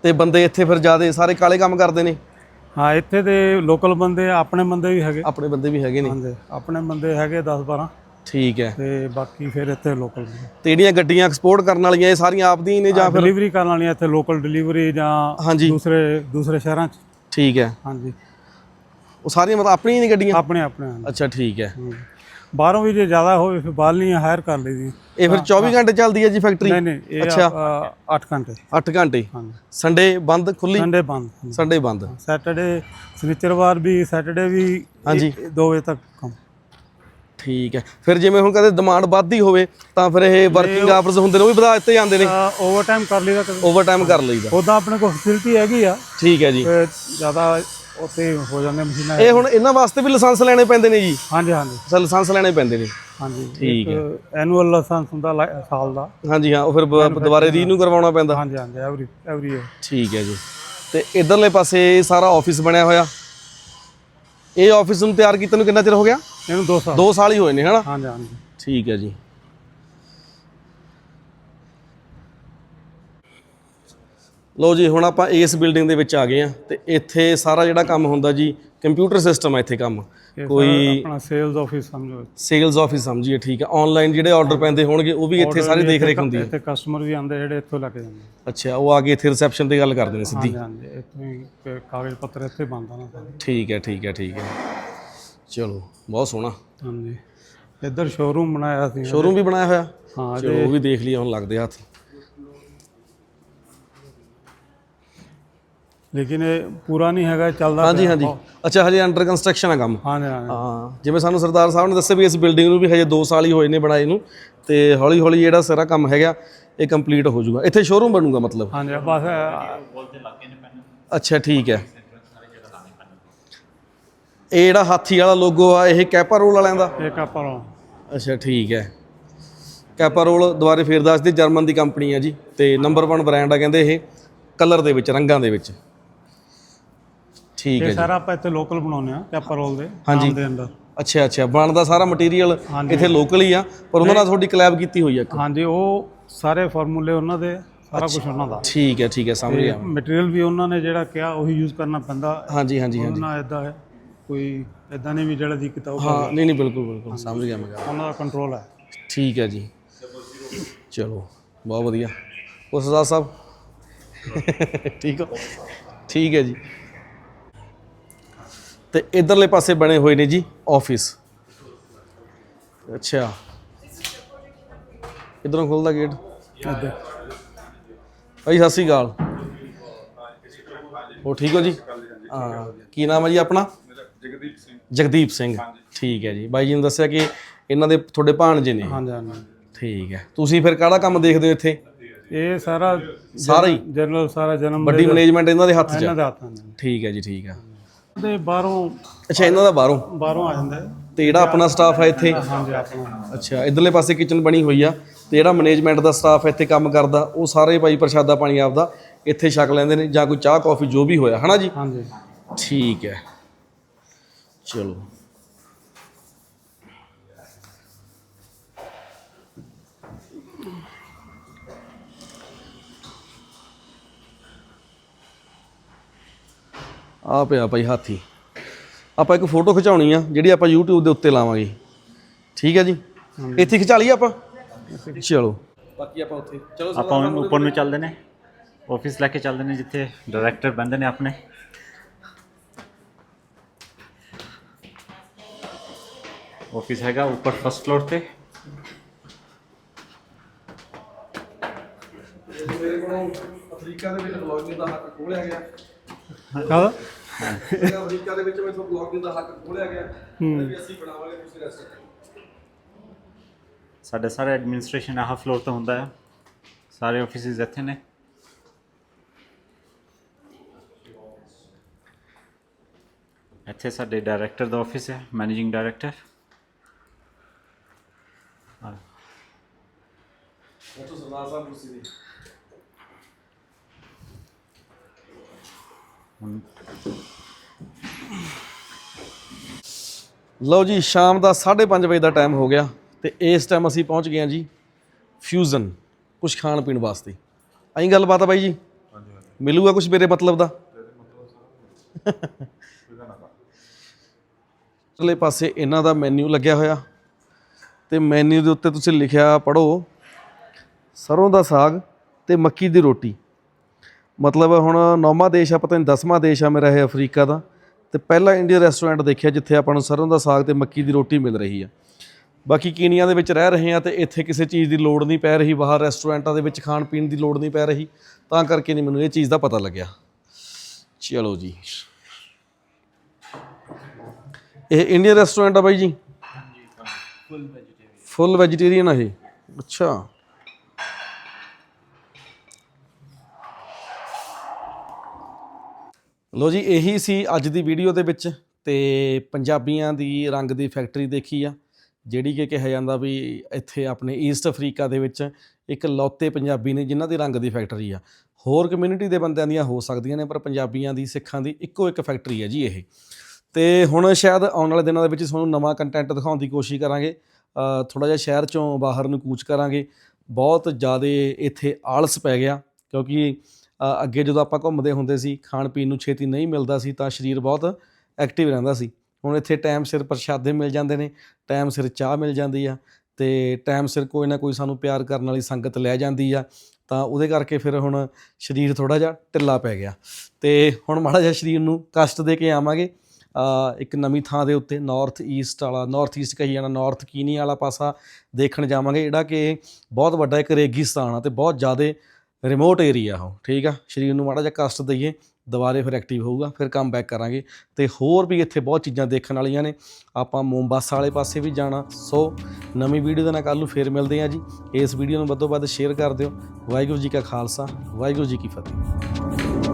S1: ਤੇ ਬੰਦੇ ਇੱਥੇ ਫਿਰ ਜਿਆਦੇ ਸਾਰੇ ਕਾਲੇ ਕੰਮ ਕਰਦੇ ਨੇ?
S4: ਹਾਂ ਇੱਥੇ ਦੇ ਲੋਕਲ ਬੰਦੇ ਆ, ਆਪਣੇ ਬੰਦੇ ਵੀ ਹੈਗੇ।
S1: ਆਪਣੇ ਬੰਦੇ ਵੀ ਹੈਗੇ ਨੇ?
S4: ਹਾਂਜੀ ਆਪਣੇ ਬੰਦੇ ਹੈਗੇ 10 12
S1: ਠੀਕ ਹੈ।
S4: ਤੇ ਬਾਕੀ ਫਿਰ ਇੱਥੇ ਲੋਕਲ
S1: ਤੇ ਜਿਹੜੀਆਂ ਗੱਡੀਆਂ ਐਕਸਪੋਰਟ ਕਰਨ ਵਾਲੀਆਂ ਇਹ ਸਾਰੀਆਂ ਆਪ ਦੀਆਂ ਹੀ ਨੇ ਜਾਂ ਫਿਰ
S4: ਡਿਲੀਵਰੀ ਕਰਨ ਵਾਲੀਆਂ ਇੱਥੇ ਲੋਕਲ ਡਿਲੀਵਰੀ ਜਾਂ
S1: ਹਾਂਜੀ।
S4: ਦੂਸਰੇ ਦੂਸਰੇ ਸ਼ਹਿਰਾਂ 'ਚ।
S1: ਠੀਕ ਹੈ।
S4: ਹਾਂਜੀ।
S1: ਉਹ ਸਾਰੀਆਂ ਮਤਲਬ ਆਪਣੀਆਂ ਹੀ ਨੇ ਗੱਡੀਆਂ?
S4: ਆਪਣੇ ਆਪਣੇ ਹਾਂਜੀ।
S1: ਅੱਛਾ ਠੀਕ ਹੈ।
S4: ਹਮ। ਬਾਹਰੋਂ ਵੀ ਜੇ ਜ਼ਿਆਦਾ ਹੋਵੇ ਫਿਰ ਨਹੀਂ ਹਾਇਰ ਕਰ ਲਈਦੀ
S1: ਇਹ ਫਿਰ 24 ਘੰਟੇ ਚੱਲਦੀ ਹੈ ਜੀ ਫੈਕਟਰੀ
S4: ਨਹੀਂ ਨਹੀਂ ਇਹ
S1: ਅੱਛਾ।
S4: 8 ਘੰਟੇ।
S1: 8 ਘੰਟੇ। ਸੰਡੇ ਬੰਦ ਖੁੱਲੀ
S4: ਸੰਡੇ ਬੰਦ
S1: ਸੰਡੇ ਬੰਦ।
S4: ਸੈਟਰਡੇ ਸ਼ਨੀਚਰਵਾਰ ਵੀ ਸੈਟਰਡੇ ਵੀ
S1: ਹਾਂਜੀ।
S4: 2 ਵਜੇ ਤੱਕ ਕੰਮ।
S1: ਠੀਕ ਹੈ। ਫਿਰ ਜਿਵੇਂ ਹੁਣ ਕਦੇ ਡਿਮਾਂਡ ਵੱਧਦੀ ਹੋਵੇ ਤਾਂ ਫਿਰ ਇਹ ਵਰਕਿੰਗ ਆਵਰਸ ਹੁੰਦੇ ਨੇ ਉਹ ਵੀ ਵਧਾ ਦਿੱਤੇ ਜਾਂਦੇ ਨੇ।
S4: ਓਵਰ ਟਾਈਮ ਕਰ ਲਈਦਾ ਕਦੇ।
S1: ਓਵਰ ਟਾਈਮ ਕਰ ਲਈਦਾ।
S4: ਉਦਾਂ ਆਪਣੇ ਕੋਲ ਫੈਸਿਲਿਟੀ ਹੈਗੀ ਆ।
S1: ਠੀਕ ਹੈ ਜੀ।
S4: ਜ਼ਿਆਦਾ ਉੱਥੇ ਹੋ ਜਾਂਦੇ ਮਸ਼ੀਨਾਂ
S1: ਇਹ ਹੁਣ ਇਹਨਾਂ ਵਾਸਤੇ ਵੀ ਲਾਇਸੈਂਸ ਲੈਣੇ ਪੈਂਦੇ ਨੇ ਜੀ?
S4: ਹਾਂਜੀ ਹਾਂਜੀ।
S1: ਅੱਛਾ ਲਾਇਸੈਂਸ ਲੈਣੇ ਪੈਂਦੇ ਨੇ।
S4: ਹਾਂਜੀ
S1: ਠੀਕ
S4: ਹੈ। ਐਨੂਅਲ ਲਾਇਸੈਂਸ ਹੁੰਦਾ ਲਾ- ਸਾਲ ਦਾ।
S1: ਹਾਂਜੀ ਹਾਂ ਉਹ ਫਿਰ ਬ- ਦੁਬਾਰੇ ਰੀ ਨੂੰ ਕਰਵਾਉਣਾ ਪੈਂਦਾ।
S4: ਹਾਂਜੀ ਹਾਂਜੀ ਐਵਰੀ ਐਵਰੀ ਈਅਰ
S1: ਠੀਕ ਹੈ ਜੀ। ਤੇ ਇਧਰਲੇ ਪਾਸੇ ਇਹ ਸਾਰਾ ਆਫਿਸ ਬਣਿਆ ਹੋਇਆ। ਇਹ ਆਫਿਸ ਨੂੰ ਤਿਆਰ ਕੀਤੇ ਨੂੰ ਕਿੰਨਾ ਚਿਰ ਹੋ ਗਿਆ?
S4: ਇਹਨੂੰ 2 ਸਾਲ।
S1: 2 ਸਾਲ ਹੀ ਹੋਏ ਨੇ ਹਨਾ?
S4: ਹਾਂਜੀ ਹਾਂਜੀ।
S1: ਠੀਕ ਹੈ ਜੀ। ਲੋ ਜੀ ਹੁਣ ਆਪਾਂ ਇਸ ਬਿਲਡਿੰਗ ਦੇ ਵਿੱਚ ਆ ਗਏ ਆ ਤੇ ਇੱਥੇ ਸਾਰਾ ਜਿਹੜਾ ਕੰਮ ਹੁੰਦਾ ਜੀ ਕੰਪਿਊਟਰ ਸਿਸਟਮ ਹੈ ਇੱਥੇ ਕੰਮ। ਕੋਈ
S4: ਆਪਣਾ ਸੇਲਸ ਆਫਿਸ ਸਮਝੋ
S1: ਸੇਲਸ ਆਫਿਸ ਸਮਝੀਏ ਠੀਕ ਹੈ ਆਨਲਾਈਨ ਜਿਹੜੇ ਆਰਡਰ ਪੈਂਦੇ ਹੋਣਗੇ ਉਹ ਵੀ ਇੱਥੇ ਸਾਰੀ ਦੇਖ ਰੇਖ ਹੁੰਦੀ ਹੈ।
S4: ਇੱਥੇ ਕਸਟਮਰ ਵੀ ਆਉਂਦੇ ਜਿਹੜੇ ਇੱਥੋਂ ਲੈ ਕੇ ਜਾਂਦੇ
S1: ਅੱਛਾ ਉਹ ਆ ਕੇ ਇੱਥੇ ਰਿਸੈਪਸ਼ਨ ਤੇ ਗੱਲ ਕਰਦੇ ਨੇ ਸਿੱਧੀ।
S4: ਹਾਂਜੀ ਇੱਥੋਂ ਹੀ ਕਾਗਜ਼ ਪੱਤਰ ਇੱਥੇ ਬੰਦਾ ਨਾ।
S1: ਠੀਕ ਹੈ ਠੀਕ ਹੈ ਠੀਕ ਹੈ। ਚਲੋ ਬਹੁਤ ਸੋਹਣਾ।
S4: ਹਾਂਜੀ। ਇੱਧਰ ਸ਼ੋਰੂਮ ਬਣਾਇਆ ਸੀ।
S1: ਸ਼ੋਰੂਮ ਵੀ ਬਣਾਇਆ ਹੋਇਆ?
S4: ਹਾਂ
S1: ਚਲੋ ਉਹ ਵੀ ਦੇਖ ਲਿਆ ਹੁਣ ਲੱਗਦੇ ਹੱਥ।
S4: ਲੇਕਿਨ ਇਹ ਪੂਰਾ ਨਹੀਂ ਹੈਗਾ ਚੱਲਦਾ
S1: ਹਾਂਜੀ। ਹਾਂਜੀ। ਅੱਛਾ ਹਜੇ ਅੰਡਰ ਕੰਸਟਰਕਸ਼ਨ ਆ ਕੰਮ?
S4: ਹਾਂਜੀ ਹਾਂਜੀ।
S1: ਹਾਂ ਜਿਵੇਂ ਸਾਨੂੰ ਸਰਦਾਰ ਸਾਹਿਬ ਨੇ ਦੱਸਿਆ ਵੀ ਇਸ ਬਿਲਡਿੰਗ ਨੂੰ ਵੀ ਹਜੇ 2 ਸਾਲ ਹੀ ਹੋਏ ਨੇ ਬਣਾਏ ਨੂੰ ਤੇ ਹੌਲੀ ਹੌਲੀ ਜਿਹੜਾ ਸਾਰਾ ਕੰਮ ਹੈਗਾ ਇਹ ਕੰਪਲੀਟ ਹੋ ਜਾਊਗਾ। ਇੱਥੇ ਸ਼ੋਰੂਮ ਬਣੂਗਾ ਮਤਲਬ?
S4: ਹਾਂਜੀ ਬਸ
S1: ਅੱਛਾ ਠੀਕ ਹੈ। ਇਹ ਜਿਹੜਾ ਹਾਥੀ ਵਾਲਾ ਲੋਗੋ ਆ ਇਹ ਕੈਪਾ ਰੋਲ ਵਾਲਿਆਂ ਦਾ?
S4: ਇੱਕ ਆਪਾਂ ਨੂੰ
S1: ਅੱਛਾ ਠੀਕ ਹੈ। ਕੈਪਾ ਰੋਲ ਦੁਬਾਰੇ ਫੇਰ ਦੱਸਦੇ ਜਰਮਨ ਦੀ ਕੰਪਨੀ ਹੈ ਜੀ ਤੇ ਨੰਬਰ 1 ਬ੍ਰਾਂਡ ਆ ਕਹਿੰਦੇ ਇਹ ਕਲਰ ਦੇ ਵਿੱਚ ਰੰਗਾਂ ਦੇ ਵਿੱਚ। ਠੀਕ ਹੈ
S4: ਇਹ
S1: ਜੀ।
S4: ਸਾਰਾ ਆਪਾਂ ਇੱਥੇ ਲੋਕਲ ਬਣਾਉਂਦੇ ਆ ਕੈਪਰ ਰੋਲ ਦੇ
S1: ਹਾਂਜੀ।
S4: ਦੇ ਅੰਦਰ।
S1: ਅੱਛਾ ਅੱਛਾ। ਬਣਦਾ ਸਾਰਾ ਮਟੀਰੀਅਲ ਇੱਥੇ ਲੋਕਲ ਹੀ ਆ ਪਰ ਉਹਨਾਂ ਨਾਲ ਤੁਹਾਡੀ ਕਲੈਬ ਕੀਤੀ ਹੋਈ ਆ ਇੱਕ।
S4: ਹਾਂਜੀ ਉਹ ਸਾਰੇ ਫਾਰਮੂਲੇ ਉਹਨਾਂ ਦੇ ਸਾਰਾ ਕੁਝ ਉਹਨਾਂ ਦਾ।
S1: ਠੀਕ ਹੈ ਠੀਕ ਹੈ ਸਮਝ ਗਿਆ।
S4: ਮਟੀਰੀਅਲ ਵੀ ਉਹਨਾਂ ਨੇ ਜਿਹੜਾ ਕਿਹਾ ਉਹੀ ਯੂਜ਼ ਕਰਨਾ ਪੈਂਦਾ।
S1: ਹਾਂਜੀ ਹਾਂਜੀ ਹਾਂਜੀ।
S4: ਉਹਨਾਂ ਇਦਾਂ ਹੈ ਕੋਈ ਇਦਾਂ ਨਹੀਂ ਵੀ ਜਿਹੜਾ ਦੀ ਕਿਤਾਬ
S1: ਹਾਂ ਨਹੀਂ ਨਹੀਂ ਬਿਲਕੁਲ ਬਿਲਕੁਲ। ਸਮਝ ਗਿਆ ਮੈਂ।
S4: ਉਹਨਾਂ ਦਾ ਕੰਟਰੋਲ ਹੈ।
S1: ਠੀਕ ਹੈ ਜੀ। ਚਲੋ ਬਹੁਤ ਵਧੀਆ। ਉਸ ਸਰਦਾਰ ਸਾਹਿਬ ਠੀਕ ਹੋ? ਠੀਕ ਹੈ ਜੀ। ਤੇ ਇਧਰਲੇ ਪਾਸੇ ਬਣੇ ਹੋਏ ਨੇ ਜੀ ਆਫਿਸ ਅੱਛਾ। ਇਧਰੋਂ ਖੁੱਲਦਾ ਗੇਟ ਭਾਈ ਸਤਿ ਸ਼੍ਰੀ ਅਕਾਲ। ਹੋ ਠੀਕ ਹੋ ਜੀ? ਹਾਂ। ਕੀ ਨਾਮ ਹੈ ਜੀ ਆਪਣਾ?
S3: ਜਗਦੀਪ ਸਿੰਘ।
S1: ਜਗਦੀਪ ਸਿੰਘ ਠੀਕ ਹੈ ਜੀ। ਬਾਈ ਜੀ ਨੇ ਦੱਸਿਆ ਕਿ ਇਹਨਾਂ ਦੇ ਤੁਹਾਡੇ ਭਾਣਜੇ ਨੇ।
S4: ਹਾਂਜੀ ਹਾਂਜੀ।
S1: ਠੀਕ ਹੈ। ਤੁਸੀਂ ਫਿਰ ਕਿਹੜਾ ਕੰਮ ਦੇਖਦੇ ਹੋ ਇੱਥੇ?
S4: ਇਹ ਸਾਰਾ
S1: ਸਾਰਾ ਹੀ?
S4: ਜਨਰਲ ਸਾਰਾ ਜਨਮ
S1: ਵੱਡੀ ਮੈਨੇਜਮੈਂਟ ਇਹਨਾਂ ਦੇ ਹੱਥ 'ਚ
S4: ਇਹਨਾਂ
S1: ਆ।
S4: ਦੇ ਹੱਥਾਂ ਨੇ
S1: ਠੀਕ ਹੈ ਜੀ ਠੀਕ ਹੈ।
S4: ਤੇ ਬਾਹਰੋਂ
S1: ਅੱਛਾ ਇਹਨਾਂ ਦਾ ਬਾਹਰੋਂ?
S4: ਬਾਹਰੋਂ ਆ ਜਾਂਦਾ ਹੈ।
S1: ਤੇ ਜਿਹੜਾ ਆਪਣਾ ਸਟਾਫ ਹੈ ਇੱਥੇ?
S4: ਹਾਂਜੀ ਆਪਣਾ
S1: ਅੱਛਾ ਇਧਰਲੇ ਪਾਸੇ ਕਿਚਨ ਬਣੀ ਹੋਈ ਆ ਤੇ ਜਿਹੜਾ ਮੈਨੇਜਮੈਂਟ ਦਾ ਸਟਾਫ ਇੱਥੇ ਕੰਮ ਕਰਦਾ ਉਹ ਸਾਰੇ ਭਾਈ ਪ੍ਰਸ਼ਾਦਾ ਪਾਣੀ ਆਪਦਾ ਇੱਥੇ ਛਕ ਲੈਂਦੇ ਨੇ ਜਾਂ ਕੋਈ ਚਾਹ ਕੌਫੀ ਜੋ ਵੀ ਹੋਇਆ ਹਨਾ ਜੀ?
S4: ਹਾਂਜੀ।
S1: ਠੀਕ ਹੈ। ਚਲੋ। ਆ ਪਿਆ ਭਾਈ ਹਾਥੀ। ਆਪਾਂ ਇੱਕ ਫੋਟੋ ਖਿਚਾਉਣੀ ਆ ਜਿਹੜੀ ਆਪਾਂ YouTube ਦੇ ਉੱਤੇ ਲਾਵਾਂਗੇ। ਠੀਕ ਹੈ ਜੀ? ਇੱਥੇ ਖਿਚਾ ਲਈਏ ਆਪਾਂ? ਚਲੋ। ਬਾਕੀ ਆਪਾਂ ਉੱਥੇ ਚਲੋ
S2: ਆਪਾਂ ਉੱਪਰ ਨੂੰ ਚੱਲਦੇ ਨੇ। ਆਫਿਸ ਲੈ ਕੇ ਚੱਲਦੇ ਨੇ ਜਿੱਥੇ ਡਾਇਰੈਕਟਰ ਬੰਦੇ ਨੇ ਆਪਣੇ। ਆਫਿਸ ਹੈਗਾ ਉੱਪਰ ਫਸਟ ਫਲੋਰ ਤੇ।
S1: ਮੇਰੇ ਕੋਲੋਂ ਅਫਰੀਕਾ ਦੇ ਵਿੱਚ ਵਲੌਗਿੰਗ ਦਾ ਹੱਕ ਖੋਲਿਆ ਗਿਆ।
S4: ਕਾਹਦਾ
S1: ਅਫਰੀਕਾ ਦੇ ਵਿੱਚ ਮੈਥੋਂ ਵਲੌਗਿੰਗ ਦਾ ਹੱਕ ਖੋਲਿਆ ਗਿਆ। ਵੀ ਅਸੀਂ ਬਣਾਵਾਂਗੇ ਤੁਸੀਂ ਰੈਸਟ
S2: ਸਾਡੇ ਸਾਰੇ ਐਡਮਿਨਿਸਟ੍ਰੇਸ਼ਨ ਆਹ ਫਲੋਰ ਤੇ ਹੁੰਦਾ ਹੈ। ਸਾਰੇ ਆਫਿਸਿਸ ਇੱਥੇ ਨੇ। ਇੱਥੇ ਸਾਡੇ ਡਾਇਰੈਕਟਰ ਦਾ ਆਫਿਸ ਹੈ ਮੈਨੇਜਿੰਗ ਡਾਇਰੈਕਟਰ
S1: ਉੱਥੋਂ ਸਰਦਾਰ ਸਾਹਿਬ ਕੁਰਸੀ ਦੀ ਲਓ ਜੀ ਸ਼ਾਮ ਦਾ 5:30 ਵਜੇ ਦਾ ਟਾਈਮ ਹੋ ਗਿਆ ਤੇ ਇਸ ਟਾਈਮ ਅਸੀਂ ਪਹੁੰਚ ਗਏ ਹਾਂ ਜੀ ਫਿਊਜ਼ਨ ਕੁਝ ਖਾਣ ਪੀਣ ਵਾਸਤੇ। ਐਂ ਗੱਲਬਾਤ ਆ ਬਾਈ ਜੀ? ਮਿਲੂਗਾ ਕੁਝ ਮੇਰੇ ਮਤਲਬ ਦਾ? ਚਲੇ ਪਾਸੇ ਇਹਨਾਂ ਦਾ ਮੈਨੂ ਲੱਗਿਆ ਹੋਇਆ ਤੇ ਮੈਨੂ ਦੇ ਉੱਤੇ ਤੁਸੀਂ ਲਿਖਿਆ ਪੜੋ ਸਰੋਂ ਦਾ ਸਾਗ ਤੇ ਮੱਕੀ ਦੀ ਰੋਟੀ। ਮਤਲਬ ਹੁਣ ਨੌਵਾਂ ਦੇਸ਼ ਆ ਪਤਾ ਨਹੀਂ ਦਸਵਾਂ ਦੇਸ਼ ਆ ਮੇਰਾ ਇਹ ਅਫਰੀਕਾ ਦਾ। ਤੇ ਪਹਿਲਾ ਇੰਡੀਅਨ ਰੈਸਟੋਰੈਂਟ ਦੇਖਿਆ ਜਿੱਥੇ ਆਪਾਂ ਨੂੰ ਸਰੋਂ ਦਾ ਸਾਗ ਤੇ ਮੱਕੀ ਦੀ ਰੋਟੀ ਮਿਲ ਰਹੀ ਆ। ਬਾਕੀ ਕੀਨੀਆ ਦੇ ਵਿੱਚ ਰਹਿ ਰਹੇ ਆ ਤੇ ਇੱਥੇ ਕਿਸੇ ਚੀਜ਼ ਦੀ ਲੋੜ ਨਹੀਂ ਪੈ ਰਹੀ ਬਾਹਰ ਰੈਸਟੋਰੈਂਟਾਂ ਦੇ ਵਿੱਚ ਖਾਣ ਪੀਣ ਦੀ ਲੋੜ ਨਹੀਂ ਪੈ ਰਹੀ। ਤਾਂ ਕਰਕੇ ਨਹੀਂ ਮੈਨੂੰ ਇਹ ਚੀਜ਼ ਦਾ ਪਤਾ ਲੱਗਿਆ। ਚਲੋ ਜੀ। ਇਹ ਇੰਡੀਅਨ ਰੈਸਟੋਰੈਂਟ ਆ ਬਾਈ ਜੀ? ਫੁੱਲ ਵੈਜੀਟੇਰੀਅਨ ਆ ਇਹ। ਅੱਛਾ। ਲੋ ਜੀ, ਇਹੀ ਸੀ ਅੱਜ ਦੀ ਵੀਡੀਓ ਦੇ ਵਿੱਚ ਤੇ ਪੰਜਾਬੀਆਂ ਦੀ ਰੰਗ ਦੀ ਫੈਕਟਰੀ ਦੇਖੀ ਆ, ਜਿਹੜੀ ਕਿ ਕਿਹਾ ਜਾਂਦਾ ਵੀ ਇੱਥੇ ਆਪਣੇ ਈਸਟ ਅਫਰੀਕਾ ਦੇ ਵਿੱਚ ਇੱਕ ਲੌਤੇ ਪੰਜਾਬੀ ਨੇ ਜਿਨ੍ਹਾਂ ਦੀ ਰੰਗ ਦੀ ਫੈਕਟਰੀ ਆ। ਹੋਰ ਕਮਿਊਨਿਟੀ ਦੇ ਬੰਦਿਆਂ ਦੀਆਂ ਹੋ ਸਕਦੀਆਂ ਨੇ, ਪਰ ਪੰਜਾਬੀਆਂ ਦੀ, ਸਿੱਖਾਂ ਦੀ ਇੱਕੋ ਇੱਕ ਫੈਕਟਰੀ ਹੈ ਜੀ ਇਹ। ਤੇ ਹੁਣ ਸ਼ਾਇਦ ਆਉਣ ਵਾਲੇ ਦਿਨਾਂ ਦੇ ਵਿੱਚ ਤੁਹਾਨੂੰ ਨਵਾਂ ਕੰਟੈਂਟ ਦਿਖਾਉਣ ਦੀ ਕੋਸ਼ਿਸ਼ ਕਰਾਂਗੇ। ਥੋੜਾ ਜਿਹਾ ਸ਼ਹਿਰ ਚੋਂ ਬਾਹਰ ਨੂੰ ਕੂਚ ਕਰਾਂਗੇ। ਬਹੁਤ ਜ਼ਿਆਦਾ ਇੱਥੇ ਆਲਸ ਪੈ ਗਿਆ, ਕਿਉਂਕਿ ਅੱਗੇ ਜਦੋਂ ਆਪਾਂ ਘੁੰਮਦੇ ਹੁੰਦੇ ਸੀ, ਖਾਣ ਪੀਣ ਨੂੰ ਛੇਤੀ ਨਹੀਂ ਮਿਲਦਾ ਸੀ ਤਾਂ ਸਰੀਰ ਬਹੁਤ ਐਕਟਿਵ ਰਹਿੰਦਾ ਸੀ। ਹੁਣ ਇੱਥੇ ਟਾਈਮ ਸਿਰ ਪ੍ਰਸ਼ਾਦੇ ਮਿਲ ਜਾਂਦੇ ਨੇ ਟਾਈਮ ਸਿਰ ਚਾਹ ਮਿਲ ਜਾਂਦੀ ਆ ਤੇ ਟਾਈਮ ਸਿਰ ਕੋਈ ਨਾ ਕੋਈ ਸਾਨੂੰ ਪਿਆਰ ਕਰਨ ਵਾਲੀ ਸੰਗਤ ਲੈ ਜਾਂਦੀ ਆ, ਤਾਂ ਉਹਦੇ ਕਰਕੇ ਫਿਰ ਹੁਣ ਸਰੀਰ ਥੋੜਾ ਜਿਹਾ ਢਿੱਲਾ ਪੈ ਗਿਆ। ਤੇ ਹੁਣ ਮਾੜਾ ਜਿਹਾ ਸਰੀਰ ਨੂੰ ਕਸ਼ਟ ਦੇ ਕੇ ਆਵਾਂਗੇ। ਇੱਕ ਨਵੀਂ ਥਾਂ ਦੇ ਉੱਤੇ ਨਾਰਥ ਈਸਟ ਵਾਲਾ ਨਾਰਥ ਈਸਟ ਕਹੀ ਜਾਣਾ ਨਾਰਥ ਕੀਨੀ ਵਾਲਾ ਪਾਸਾ ਦੇਖਣ ਜਾਵਾਂਗੇ, ਜਿਹੜਾ ਕਿ ਬਹੁਤ ਵੱਡਾ ਇੱਕ ਰੇਗਿਸਤਾਨ ਆ ਤੇ ਬਹੁਤ ਜ਼ਿਆਦਾ ਰਿਮੋਟ ਏਰੀਆ ਉਹ ਠੀਕ ਆ? ਸਰੀਰ ਨੂੰ ਮਾੜਾ ਜਿਹਾ ਕਸ਼ਟ ਦਈਏ, ਦੁਬਾਰੇ ਫਿਰ ਐਕਟਿਵ ਹੋਊਗਾ, ਫਿਰ ਕੰਮ ਬੈਕ ਕਰਾਂਗੇ। ਤੇ ਹੋਰ ਵੀ ਇੱਥੇ ਬਹੁਤ ਚੀਜ਼ਾਂ ਦੇਖਣ ਵਾਲੀਆਂ ਨੇ। ਆਪਾਂ ਮੋਮਬਾਸਾ ਵਾਲੇ ਪਾਸੇ ਵੀ ਜਾਣਾ। ਸੋ ਨਵੀਂ ਵੀਡੀਓ ਦੇ ਨਾਲ ਕੱਲ ਨੂੰ ਫੇਰ ਮਿਲਦੇ ਹਾਂ ਜੀ। ਇਸ ਵੀਡੀਓ ਨੂੰ ਵੱਧੋ ਵੱਧ ਸ਼ੇਅਰ ਕਰ ਦਿਓ। ਵਾਹਿਗੁਰੂ ਜੀ ਕਾ ਖਾਲਸਾ, ਵਾਹਿਗੁਰੂ ਜੀ ਕੀ ਫਤਿਹ।